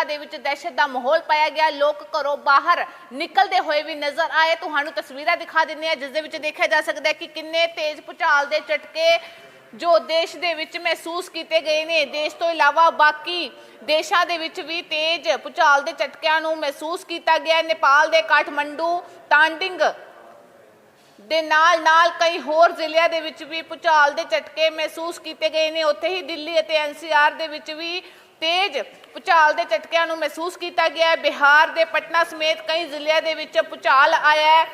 ਲੋਕਾਂ ਦੇ ਵਿੱਚ ਦਹਿਸ਼ਤ ਦਾ ਮਾਹੌਲ ਪਾਇਆ ਗਿਆ। ਲੋਕ ਘਰੋਂ ਬਾਹਰ ਨਿਕਲਦੇ ਹੋਏ ਵੀ ਨਜ਼ਰ ਆਏ। ਤੁਹਾਨੂੰ ਤਸਵੀਰਾਂ ਦਿਖਾ ਦਿੰਦੇ ਆ ਜਿਸ ਦੇ ਵਿੱਚ ਦੇਖਿਆ ਜਾ ਸਕਦਾ ਹੈ ਕਿ ਕਿੰਨੇ ਤੇਜ਼ ਭੁਚਾਲ ਦੇ ਝਟਕੇ ਜੋ ਦੇਸ਼ ਦੇ ਵਿੱਚ ਮਹਿਸੂਸ ਕੀਤੇ ਗਏ ਨੇ। ਦੇਸ਼ ਤੋਂ ਇਲਾਵਾ ਬਾਕੀ ਦੇਸ਼ਾਂ ਦੇ ਵਿੱਚ ਵੀ ਤੇਜ਼ ਭੁਚਾਲ ਦੇ ਝਟਕਿਆਂ ਨੂੰ ਮਹਿਸੂਸ ਕੀਤਾ ਗਿਆ ਨੇਪਾਲ ਦੇ ਕਾਠਮੰਡੂ, ਤਾਂਡਿੰਗ ਦੇ ਨਾਲ ਨਾਲ ਕਈ ਹੋਰ ਜ਼ਿਲ੍ਹਿਆਂ ਦੇ ਵਿੱਚ ਵੀ ਭੁਚਾਲ ਦੇ ਝਟਕੇ ਮਹਿਸੂਸ ਕੀਤੇ ਗਏ ਨੇ। ਉੱਥੇ ਹੀ ਦਿੱਲੀ ਅਤੇ ਐਨਸੀਆਰ ਦੇ ਵਿੱਚ ਵੀ ਤੇਜ਼ ਭੁਚਾਲ ਦੇ ਝਟਕਿਆਂ ਨੂੰ ਮਹਿਸੂਸ ਕੀਤਾ ਗਿਆ ਹੈ। ਬਿਹਾਰ ਦੇ ਪਟਨਾ ਸਮੇਤ ਕਈ ਜ਼ਿਲ੍ਹਿਆਂ ਦੇ ਵਿੱਚ ਭੁਚਾਲ ਆਇਆ ਹੈ।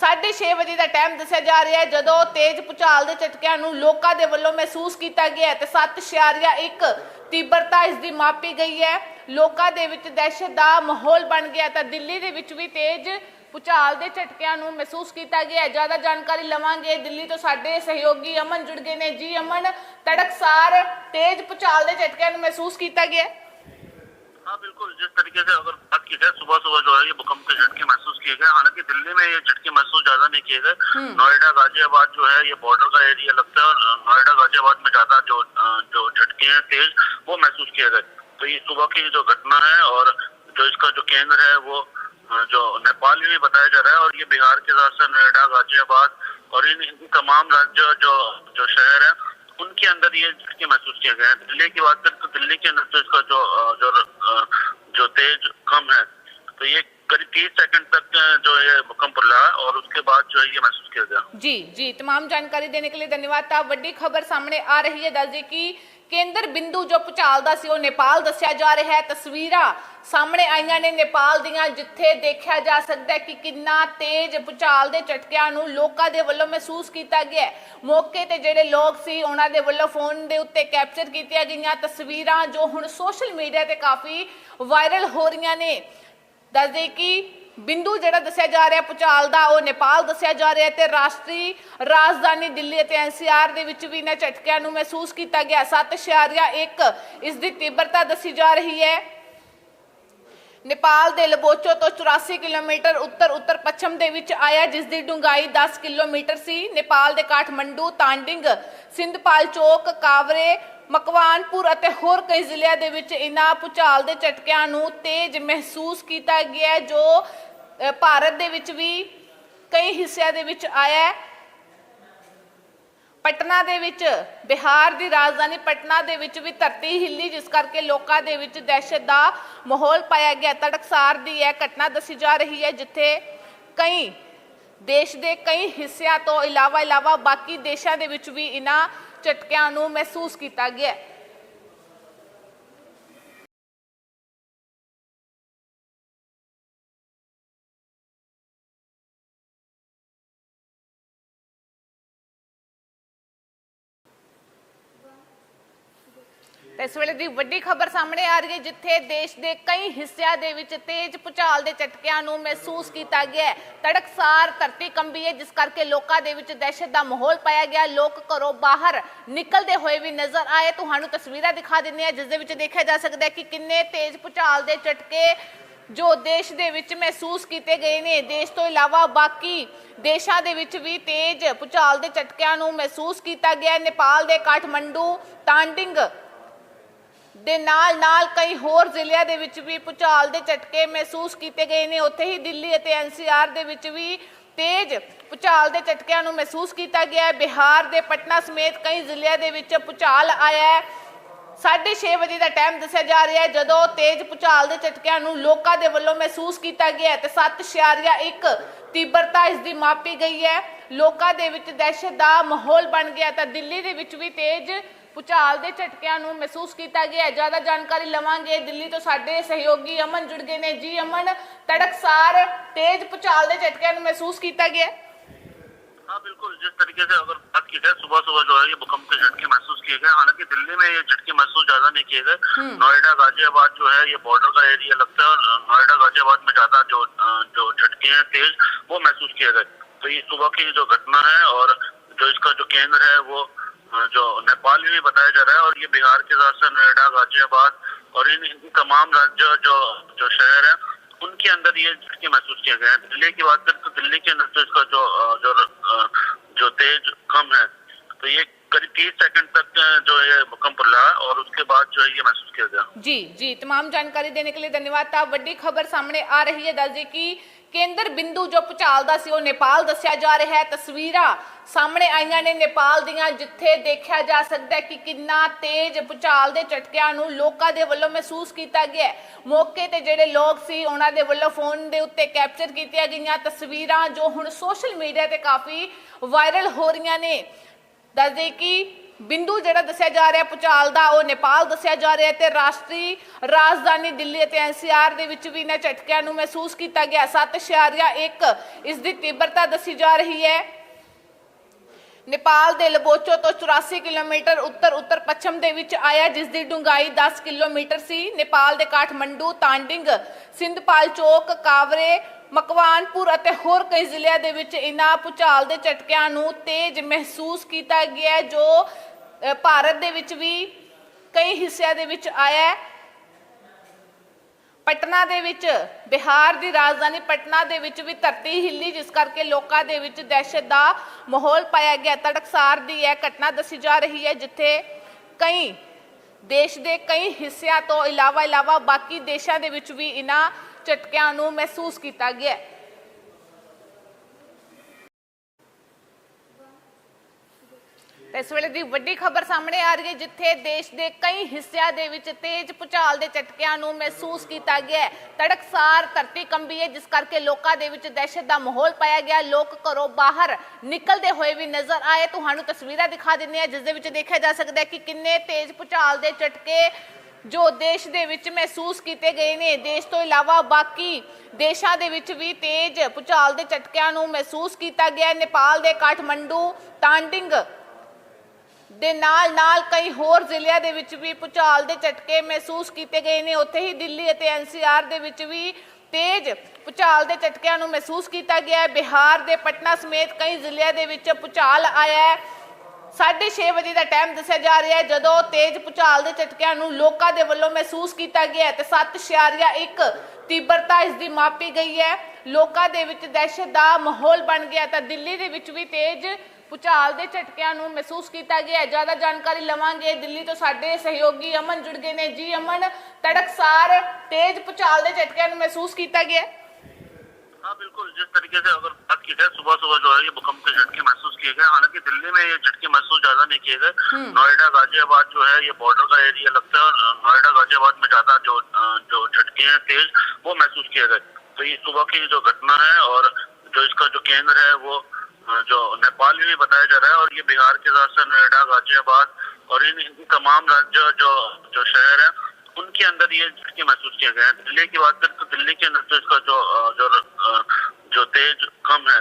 6:30 ਵਜੇ ਦਾ ਟਾਈਮ ਦੱਸਿਆ ਜਾ ਰਿਹਾ ਹੈ। ਜਦੋਂ ਤੇਜ਼ ਭੁਚਾਲ ਦੇ ਝਟਕਿਆਂ ਨੂੰ ਲੋਕਾਂ ਦੇ ਵੱਲੋਂ ਮਹਿਸੂਸ ਕੀਤਾ ਗਿਆ ਹੈ ਤੇ 7.1 ਤੀਬਰਤਾ ਇਸ ਦੀ ਮਾਪੀ ਗਈ ਹੈ। ਲੋਕਾਂ ਦੇ ਵਿੱਚ ਦਹਿਸ਼ਤ ਦਾ ਮਾਹੌਲ ਬਣ ਗਿਆ ਤਾਂ ਦਿੱਲੀ ਦੇ ਵਿੱਚ ਵੀ ਤੇਜ਼ ਭੁਚਾਲ ਦੇ ਝਟਕਿਆਂ ਨੂੰ ਮਹਿਸੂਸ ਕੀਤਾ ਗਿਆ ਹੈ ਜਿਆਦਾ ਜਾਣਕਾਰੀ ਲਵਾਂਗੇ ਦਿੱਲੀ ਤੋਂ ਸਾਡੇ ਸਹਿਯੋਗੀ ਅਮਨ ਜੁੜ ਗਏ ਨੇ ਜੀ ਅਮਨ ਤੜਕਸਾਰ ਤੇਜ਼ ਭੁਚਾਲ ਦੇ ਝਟਕਿਆਂ ਨੂੰ ਮਹਿਸੂਸ ਕੀਤਾ ਗਿਆ ਹੈ हाँ बिल्कुल जिस तरीके से अगर बात की जाए सुबह सुबह जो है ये भूकंप के झटके महसूस किए गए हालांकि दिल्ली में ये झटके महसूस ज्यादा नहीं किए गए नोएडा गाजियाबाद जो है ये बॉर्डर का एरिया लगता है और नोएडा गाजियाबाद में ज्यादा जो अ, जो झटके हैं तेज वो महसूस किए गए तो ये सुबह की जो घटना है और जो इसका जो केंद्र है वो अ, जो नेपाल भी बताया जा रहा है, और ये बिहार के साथ नोएडा, गाजियाबाद और इन तमाम राज्य, जो जो शहर है, उनके अंदर ये झटके महसूस किए गए हैं। दिल्ली की बात करें तो दिल्ली के अंदर तो इसका जो जो जो तेज कम है तो ये करीब तीस सेकंड तक जो ये भूकंप रहा और उसके बाद जो है ये महसूस किया गया। जी जी, तमाम जानकारी देने के लिए धन्यवाद। था बड़ी खबर सामने आ रही है, दादी की। ਕੇਂਦਰ ਬਿੰਦੂ ਜੋ ਭੁਚਾਲ ਦਾ ਸੀ, ਉਹ ਨੇਪਾਲ ਦੱਸਿਆ ਜਾ ਰਿਹਾ ਹੈ। ਤਸਵੀਰਾਂ ਸਾਹਮਣੇ ਆਈਆਂ ਨੇ ਨੇਪਾਲ ਦੀਆਂ, ਜਿੱਥੇ ਦੇਖਿਆ ਜਾ ਸਕਦਾ ਹੈ ਕਿ ਕਿੰਨਾ ਤੇਜ਼ ਭੁਚਾਲ ਦੇ ਝਟਕਿਆਂ ਨੂੰ ਲੋਕਾਂ ਦੇ ਵੱਲੋਂ ਮਹਿਸੂਸ ਕੀਤਾ ਗਿਆ ਮੌਕੇ ਤੇ ਜਿਹੜੇ ਲੋਕ ਸੀ, ਉਹਨਾਂ ਦੇ ਵੱਲੋਂ ਫੋਨ ਦੇ ਉੱਤੇ ਕੈਪਚਰ ਕੀਤੀਆਂ ਗਈਆਂ ਤਸਵੀਰਾਂ ਜੋ ਹੁਣ ਸੋਸ਼ਲ ਮੀਡੀਆ ਤੇ ਕਾਫੀ ਵਾਇਰਲ ਹੋ ਰਹੀਆਂ ਨੇ। ਦੱਸਦੇ ਕਿ ਬਿੰਦੂ ਜਿਹੜਾ ਦੱਸਿਆ ਜਾ ਰਿਹਾ, ਭੁਚਾਲ ਦਾ, ਉਹ ਨੇਪਾਲ ਦੱਸਿਆ ਜਾ ਰਿਹਾ ਤੇ ਰਾਸ਼ਟਰੀ ਰਾਜਧਾਨੀ ਦਿੱਲੀ ਅਤੇ ਐਨਸੀਆਰ ਦੇ ਵਿੱਚ ਵੀ ਇਹਨਾਂ ਝਟਕਿਆਂ ਨੂੰ ਮਹਿਸੂਸ ਕੀਤਾ ਗਿਆ। 7.1 ਇਸ ਦੀ ਤੀਬਰਤਾ ਦੱਸੀ ਜਾ ਰਹੀ ਹੈ। ਨੇਪਾਲ ਦੇ ਲਬੋਚੋ ਤੋਂ 84 ਕਿਲੋਮੀਟਰ ਉੱਤਰ ਉੱਤਰ ਪੱਛਮ ਦੇ ਵਿੱਚ ਆਇਆ, ਜਿਸ ਦੀ ਡੂੰਘਾਈ 10 ਕਿਲੋਮੀਟਰ ਸੀ। ਨੇਪਾਲ ਦੇ ਕਾਠਮੰਡੂ, ਤਾਂਡਿੰਗ, ਸਿੰਧਪਾਲ ਚੌਕ, ਕਾਵਰੇ ਮਕਵਾਨਪੁਰ ਅਤੇ ਹੋਰ ਕਈ ਜ਼ਿਲ੍ਹਿਆਂ ਦੇ ਵਿੱਚ ਇਨ੍ਹਾਂ ਭੁਚਾਲ ਦੇ ਝਟਕਿਆਂ ਨੂੰ ਤੇਜ਼ ਮਹਿਸੂਸ ਕੀਤਾ ਗਿਆ ਜੋ ਭਾਰਤ ਦੇ ਵਿੱਚ ਵੀ ਕਈ ਹਿੱਸਿਆਂ ਦੇ ਵਿੱਚ ਆਇਆ ਪਟਨਾ ਦੇ ਵਿੱਚ, ਬਿਹਾਰ ਦੀ ਰਾਜਧਾਨੀ ਪਟਨਾ ਦੇ ਵਿੱਚ ਵੀ ਧਰਤੀ ਹਿੱਲੀ, ਜਿਸ ਕਰਕੇ ਲੋਕਾਂ ਦੇ ਵਿੱਚ ਦਹਿਸ਼ਤ ਦਾ ਮਾਹੌਲ ਪਾਇਆ ਗਿਆ। ਤੜਕਸਾਰ ਦੀ ਇਹ ਘਟਨਾ ਦੱਸੀ ਜਾ ਰਹੀ ਹੈ, ਜਿੱਥੇ ਕਈ ਦੇਸ਼ ਦੇ ਕਈ ਹਿੱਸਿਆਂ ਤੋਂ ਇਲਾਵਾ ਇਲਾਵਾ ਬਾਕੀ ਦੇਸ਼ਾਂ ਦੇ ਵਿੱਚ ਵੀ ਇਹਨਾਂ ਝਟਕਿਆਂ ਨੂੰ ਮਹਿਸੂਸ ਕੀਤਾ ਗਿਆ ਹੈ। ਇਸ ਵੇਲੇ ਦੀ ਵੱਡੀ ਖਬਰ ਸਾਹਮਣੇ ਆ ਰਹੀ ਹੈ, ਜਿੱਥੇ ਦੇਸ਼ ਦੇ ਕਈ ਹਿੱਸਿਆਂ ਦੇ ਵਿੱਚ ਤੇਜ਼ ਭੁਚਾਲ ਦੇ ਝਟਕਿਆਂ ਨੂੰ ਮਹਿਸੂਸ ਕੀਤਾ ਗਿਆ ਹੈ। ਤੜਕਸਾਰ ਧਰਤੀ ਕੰਬੀ ਹੈ, ਜਿਸ ਕਰਕੇ ਲੋਕਾਂ ਦੇ ਵਿੱਚ ਦਹਿਸ਼ਤ ਦਾ ਮਾਹੌਲ ਪਾਇਆ ਗਿਆ। ਲੋਕ ਘਰੋਂ ਬਾਹਰ ਨਿਕਲਦੇ ਹੋਏ ਵੀ ਨਜ਼ਰ ਆਏ। ਤੁਹਾਨੂੰ ਤਸਵੀਰਾਂ ਦਿਖਾ ਦਿੰਦੇ ਆ ਜਿਸ ਦੇ ਵਿੱਚ ਦੇਖਿਆ ਜਾ ਸਕਦਾ ਹੈ ਕਿ ਕਿੰਨੇ ਤੇਜ਼ ਭੁਚਾਲ ਦੇ ਝਟਕੇ ਜੋ ਦੇਸ਼ ਦੇ ਵਿੱਚ ਮਹਿਸੂਸ ਕੀਤੇ ਗਏ ਨੇ। ਦੇਸ਼ ਤੋਂ ਇਲਾਵਾ ਬਾਕੀ ਦੇਸ਼ਾਂ ਦੇ ਵਿੱਚ ਵੀ ਤੇਜ਼ ਭੁਚਾਲ ਦੇ ਝਟਕਿਆਂ ਨੂੰ ਮਹਿਸੂਸ ਕੀਤਾ ਗਿਆ ਨੇਪਾਲ ਦੇ ਕਾਠਮੰਡੂ, ਤਾਂਡਿੰਗ ਦੇ ਨਾਲ ਨਾਲ ਕਈ ਹੋਰ ਜ਼ਿਲ੍ਹਿਆਂ ਦੇ ਵਿੱਚ ਵੀ ਭੁਚਾਲ ਦੇ ਝਟਕੇ ਮਹਿਸੂਸ ਕੀਤੇ ਗਏ ਨੇ। ਉੱਥੇ ਹੀ ਦਿੱਲੀ ਅਤੇ ਐਨਸੀਆਰ ਦੇ ਵਿੱਚ ਵੀ ਤੇਜ਼ ਭੁਚਾਲ ਦੇ ਝਟਕਿਆਂ ਨੂੰ ਮਹਿਸੂਸ ਕੀਤਾ ਗਿਆ ਹੈ। ਬਿਹਾਰ ਦੇ ਪਟਨਾ ਸਮੇਤ ਕਈ ਜ਼ਿਲ੍ਹਿਆਂ ਦੇ ਵਿੱਚ ਭੁਚਾਲ ਆਇਆ ਹੈ। 6:30 ਵਜੇ ਦਾ ਟਾਈਮ ਦੱਸਿਆ ਜਾ ਰਿਹਾ ਹੈ। ਜਦੋਂ ਤੇਜ਼ ਭੁਚਾਲ ਦੇ ਝਟਕਿਆਂ ਨੂੰ ਲੋਕਾਂ ਦੇ ਵੱਲੋਂ ਮਹਿਸੂਸ ਕੀਤਾ ਗਿਆ ਹੈ ਤੇ 7.1 ਤੀਬਰਤਾ ਇਸ ਦੀ ਮਾਪੀ ਗਈ ਹੈ। ਲੋਕਾਂ ਦੇ ਵਿੱਚ ਦਹਿਸ਼ਤ ਦਾ ਮਾਹੌਲ ਬਣ ਗਿਆ ਤਾਂ ਦਿੱਲੀ ਦੇ ਵਿੱਚ ਵੀ ਤੇਜ਼ ਭੁਚਾਲ ਦੇ ਝਟਕਿਆਂ ਨੂੰ ਮਹਿਸੂਸ ਕੀਤਾ ਗਿਆ ਹੈ ਜਿਆਦਾ ਜਾਣਕਾਰੀ ਲਵਾਂਗੇ ਦਿੱਲੀ ਤੋਂ ਸਾਡੇ ਸਹਿਯੋਗੀ ਅਮਨ ਜੁੜ ਗਏ ਨੇ ਜੀ ਅਮਨ ਤੜਕਸਾਰ ਤੇਜ਼ ਭੁਚਾਲ ਦੇ ਝਟਕਿਆਂ ਨੂੰ ਮਹਿਸੂਸ ਕੀਤਾ ਗਿਆ ਹੈ हाँ बिल्कुल जिस तरीके से अगर बात की जाए सुबह सुबह जो है ये भूकंप के झटके महसूस किए गए हालांकि दिल्ली में ये झटके महसूस ज्यादा नहीं किए गए नोएडा गाजियाबाद जो है ये बॉर्डर का एरिया लगता है और नोएडा गाजियाबाद में ज्यादा जो अ, जो झटके हैं तेज वो महसूस किए गए तो ये सुबह की जो घटना है और जो इसका जो केंद्र है वो अ, जो नेपाल ही बताया जा रहा है और ये बिहार के साथ नोएडा, गाजियाबाद और इन तमाम राज्य, जो जो शहर हैं, उनके अंदर ये झटके महसूस किए गए हैं। दिल्ली की बात करें तो दिल्ली के अंदर तो इसका जो जो जो तेज कम है तो ये करीब तीस सेकंड तक, जो ये भूकंप रहा और उसके बाद जो है ये महसूस किया गया। जी जी, तमाम जानकारी देने के लिए धन्यवाद। था बड़ी खबर सामने आ रही है, दादी की। ਕੇਂਦਰ ਬਿੰਦੂ ਜੋ ਭੁਚਾਲ ਦਾ ਸੀ, ਉਹ ਨੇਪਾਲ ਦੱਸਿਆ ਜਾ ਰਿਹਾ ਹੈ। ਤਸਵੀਰਾਂ ਸਾਹਮਣੇ ਆਈਆਂ ਨੇ ਨੇਪਾਲ ਦੀਆਂ, ਜਿੱਥੇ ਦੇਖਿਆ ਜਾ ਸਕਦਾ ਹੈ ਕਿ ਕਿੰਨਾ ਤੇਜ਼ ਭੁਚਾਲ ਦੇ ਝਟਕਿਆਂ ਨੂੰ ਲੋਕਾਂ ਦੇ ਵੱਲੋਂ ਮਹਿਸੂਸ ਕੀਤਾ ਗਿਆ ਮੌਕੇ ਤੇ ਜਿਹੜੇ ਲੋਕ ਸੀ, ਉਹਨਾਂ ਦੇ ਵੱਲੋਂ ਫੋਨ ਦੇ ਉੱਤੇ ਕੈਪਚਰ ਕੀਤੀਆਂ ਗਈਆਂ ਤਸਵੀਰਾਂ ਜੋ ਹੁਣ ਸੋਸ਼ਲ ਮੀਡੀਆ ਤੇ ਕਾਫੀ ਵਾਇਰਲ ਹੋ ਰਹੀਆਂ ਨੇ। ਦੱਸਦੇ ਕਿ ਬਿੰਦੂ ਜਿਹੜਾ ਦੱਸਿਆ ਜਾ ਰਿਹਾ, ਭੁਚਾਲ ਦਾ, ਉਹ ਨੇਪਾਲ ਦੱਸਿਆ ਜਾ ਰਿਹਾ ਤੇ ਰਾਸ਼ਟਰੀ ਰਾਜਧਾਨੀ ਦਿੱਲੀ ਅਤੇ ਐਨਸੀਆਰ ਦੇ ਵਿੱਚ ਵੀ ਇਹਨਾਂ ਝਟਕਿਆਂ ਨੂੰ ਮਹਿਸੂਸ ਕੀਤਾ ਗਿਆ। 7.1 ਇਸ ਦੀ ਤੀਬਰਤਾ ਦੱਸੀ ਜਾ ਰਹੀ ਹੈ। ਨੇਪਾਲ ਦੇ ਲਬੋਚੋ ਤੋਂ 84 ਕਿਲੋਮੀਟਰ ਉੱਤਰ ਉੱਤਰ ਪੱਛਮ ਦੇ ਵਿੱਚ ਆਇਆ, ਜਿਸ ਦੀ ਡੂੰਘਾਈ 10 ਕਿਲੋਮੀਟਰ ਸੀ। ਨੇਪਾਲ ਦੇ ਕਾਠਮੰਡੂ, ਤਾਂਡਿੰਗ, ਸਿੰਧਪਾਲ ਚੌਕ, ਕਾਵਰੇ ਮਕਵਾਨਪੁਰ ਅਤੇ ਹੋਰ ਕਈ ਜ਼ਿਲ੍ਹਿਆਂ ਦੇ ਵਿੱਚ ਇਨ੍ਹਾਂ ਭੂਚਾਲ ਦੇ ਝਟਕਿਆਂ ਨੂੰ ਤੇਜ਼ ਮਹਿਸੂਸ ਕੀਤਾ ਗਿਆ ਜੋ ਭਾਰਤ ਦੇ ਵਿੱਚ ਵੀ ਕਈ ਹਿੱਸਿਆਂ ਦੇ ਵਿੱਚ ਆਇਆ ਹੈ। ਪਟਨਾ ਦੇ ਵਿੱਚ, ਬਿਹਾਰ ਦੀ ਰਾਜਧਾਨੀ ਪਟਨਾ ਦੇ ਵਿੱਚ ਵੀ ਧਰਤੀ ਹਿੱਲੀ, ਜਿਸ ਕਰਕੇ ਲੋਕਾਂ ਦੇ ਵਿੱਚ ਦਹਿਸ਼ਤ ਦਾ ਮਾਹੌਲ ਪਾਇਆ ਗਿਆ। ਤੜਕਸਾਰ ਦੀ ਇਹ ਘਟਨਾ ਦੱਸੀ ਜਾ ਰਹੀ ਹੈ, ਜਿੱਥੇ ਕਈ ਦੇਸ਼ ਦੇ ਕਈ ਹਿੱਸਿਆਂ ਤੋਂ ਇਲਾਵਾ ਇਲਾਵਾ ਬਾਕੀ ਦੇਸ਼ਾਂ ਦੇ ਵਿੱਚ ਵੀ ਇਹਨਾਂ ਝਟਕਿਆਂ ਨੂੰ ਮਹਿਸੂਸ ਕੀਤਾ ਗਿਆ ਇਸ ਵੇਲੇ ਦੀ ਵੱਡੀ ਖਬਰ ਸਾਹਮਣੇ ਆ ਰਹੀ ਹੈ, ਜਿੱਥੇ ਦੇਸ਼ ਦੇ ਕਈ ਹਿੱਸਿਆਂ ਦੇ ਵਿੱਚ ਤੇਜ਼ ਭੁਚਾਲ ਦੇ ਝਟਕਿਆਂ ਨੂੰ ਮਹਿਸੂਸ ਕੀਤਾ ਗਿਆ ਹੈ। ਤੜਕਸਾਰ ਧਰਤੀ ਕੰਬੀ ਹੈ, ਜਿਸ ਕਰਕੇ ਲੋਕਾਂ ਦੇ ਵਿੱਚ ਦਹਿਸ਼ਤ ਦਾ ਮਾਹੌਲ ਪਾਇਆ ਗਿਆ ਲੋਕ ਘਰੋਂ ਬਾਹਰ ਨਿਕਲਦੇ ਹੋਏ ਵੀ ਨਜ਼ਰ ਆਏ। ਤੁਹਾਨੂੰ ਤਸਵੀਰਾਂ ਦਿਖਾ ਦਿੰਦੇ ਆ ਜਿਸ ਦੇ ਵਿੱਚ ਦੇਖਿਆ ਜਾ ਸਕਦਾ ਹੈ ਕਿ ਕਿੰਨੇ ਤੇਜ਼ ਭੁਚਾਲ ਦੇ ਝਟਕੇ ਜੋ ਦੇਸ਼ ਦੇ ਵਿੱਚ ਮਹਿਸੂਸ ਕੀਤੇ ਗਏ ਨੇ, ਦੇਸ਼ ਤੋਂ ਇਲਾਵਾ ਬਾਕੀ ਦੇਸ਼ਾਂ ਦੇ ਵਿੱਚ ਵੀ ਤੇਜ਼ ਭੁਚਾਲ ਦੇ ਝਟਕਿਆਂ ਨੂੰ ਮਹਿਸੂਸ ਕੀਤਾ ਗਿਆ ਨੇਪਾਲ ਦੇ ਕਾਠਮੰਡੂ, ਤਾਂਡਿੰਗ ਦੇ ਨਾਲ ਨਾਲ ਕਈ ਹੋਰ ਜ਼ਿਲ੍ਹਿਆਂ ਦੇ ਵਿੱਚ ਵੀ ਭੁਚਾਲ ਦੇ ਝਟਕੇ ਮਹਿਸੂਸ ਕੀਤੇ ਗਏ ਨੇ। ਉੱਥੇ ਹੀ ਦਿੱਲੀ ਅਤੇ ਐਨਸੀਆਰ ਦੇ ਵਿੱਚ ਵੀ ਤੇਜ਼ ਭੁਚਾਲ ਦੇ ਝਟਕਿਆਂ ਨੂੰ ਮਹਿਸੂਸ ਕੀਤਾ ਗਿਆ ਹੈ। ਬਿਹਾਰ ਦੇ ਪਟਨਾ ਸਮੇਤ ਕਈ ਜ਼ਿਲ੍ਹਿਆਂ ਦੇ ਵਿੱਚ ਭੁਚਾਲ ਆਇਆ ਹੈ। 6:30 ਵਜੇ ਦਾ ਟਾਈਮ ਦੱਸਿਆ ਜਾ ਰਿਹਾ ਹੈ, ਜਦੋਂ ਤੇਜ਼ ਭੁਚਾਲ ਦੇ ਝਟਕਿਆਂ ਨੂੰ ਲੋਕਾਂ ਦੇ ਵੱਲੋਂ ਮਹਿਸੂਸ ਕੀਤਾ ਗਿਆ ਹੈ ਤੇ 7.1 ਤੀਬਰਤਾ ਇਸ ਦੀ ਮਾਪੀ ਗਈ ਹੈ। ਲੋਕਾਂ ਦੇ ਵਿੱਚ ਦਹਿਸ਼ਤ ਦਾ ਮਾਹੌਲ ਬਣ ਗਿਆ ਤਾਂ ਦਿੱਲੀ ਦੇ ਵਿੱਚ ਵੀ ਤੇਜ਼ ਭੁਚਾਲ ਦੇ ਝਟਕਿਆਂ ਨੂੰ ਮਹਿਸੂਸ ਕੀਤਾ ਗਿਆ ਹੈ। ਜ਼ਿਆਦਾ ਜਾਣਕਾਰੀ ਲਵਾਂਗੇ। ਦਿੱਲੀ ਤੋਂ ਸਾਡੇ ਸਹਿਯੋਗੀ ਅਮਨ ਜੁੜ ਗਏ ਨੇ। ਜੀ ਅਮਨ, ਤੜਕਸਾਰ ਤੇਜ਼ ਭੁਚਾਲ ਦੇ ਝਟਕਿਆਂ ਨੂੰ ਮਹਿਸੂਸ ਕੀਤਾ ਗਿਆ ਹੈ। हाँ बिल्कुल जिस तरीके से अगर बात की जाए सुबह सुबह जो है ये भूकंप के झटके महसूस किए गए। हालाँकि दिल्ली में ये झटके महसूस ज़्यादा नहीं किए गए। नोएडा गाजियाबाद जो है ये बॉर्डर का एरिया लगता है और नोएडा गाजियाबाद में ज़्यादा जो जो झटके हैं तेज वो महसूस किए गए। तो ये सुबह की जो घटना है और जो इसका जो केंद्र है वो जो नेपाल में बताया जा रहा है और ये बिहार के साथ साथ नोएडा गाजियाबाद और इन तमाम राज्य जो जो शहर है उनके अंदर ये झटके महसूस किया गया है। दिल्ली की बात करें तो दिल्ली के अंदर तो इसका जो जो जो तेज कम है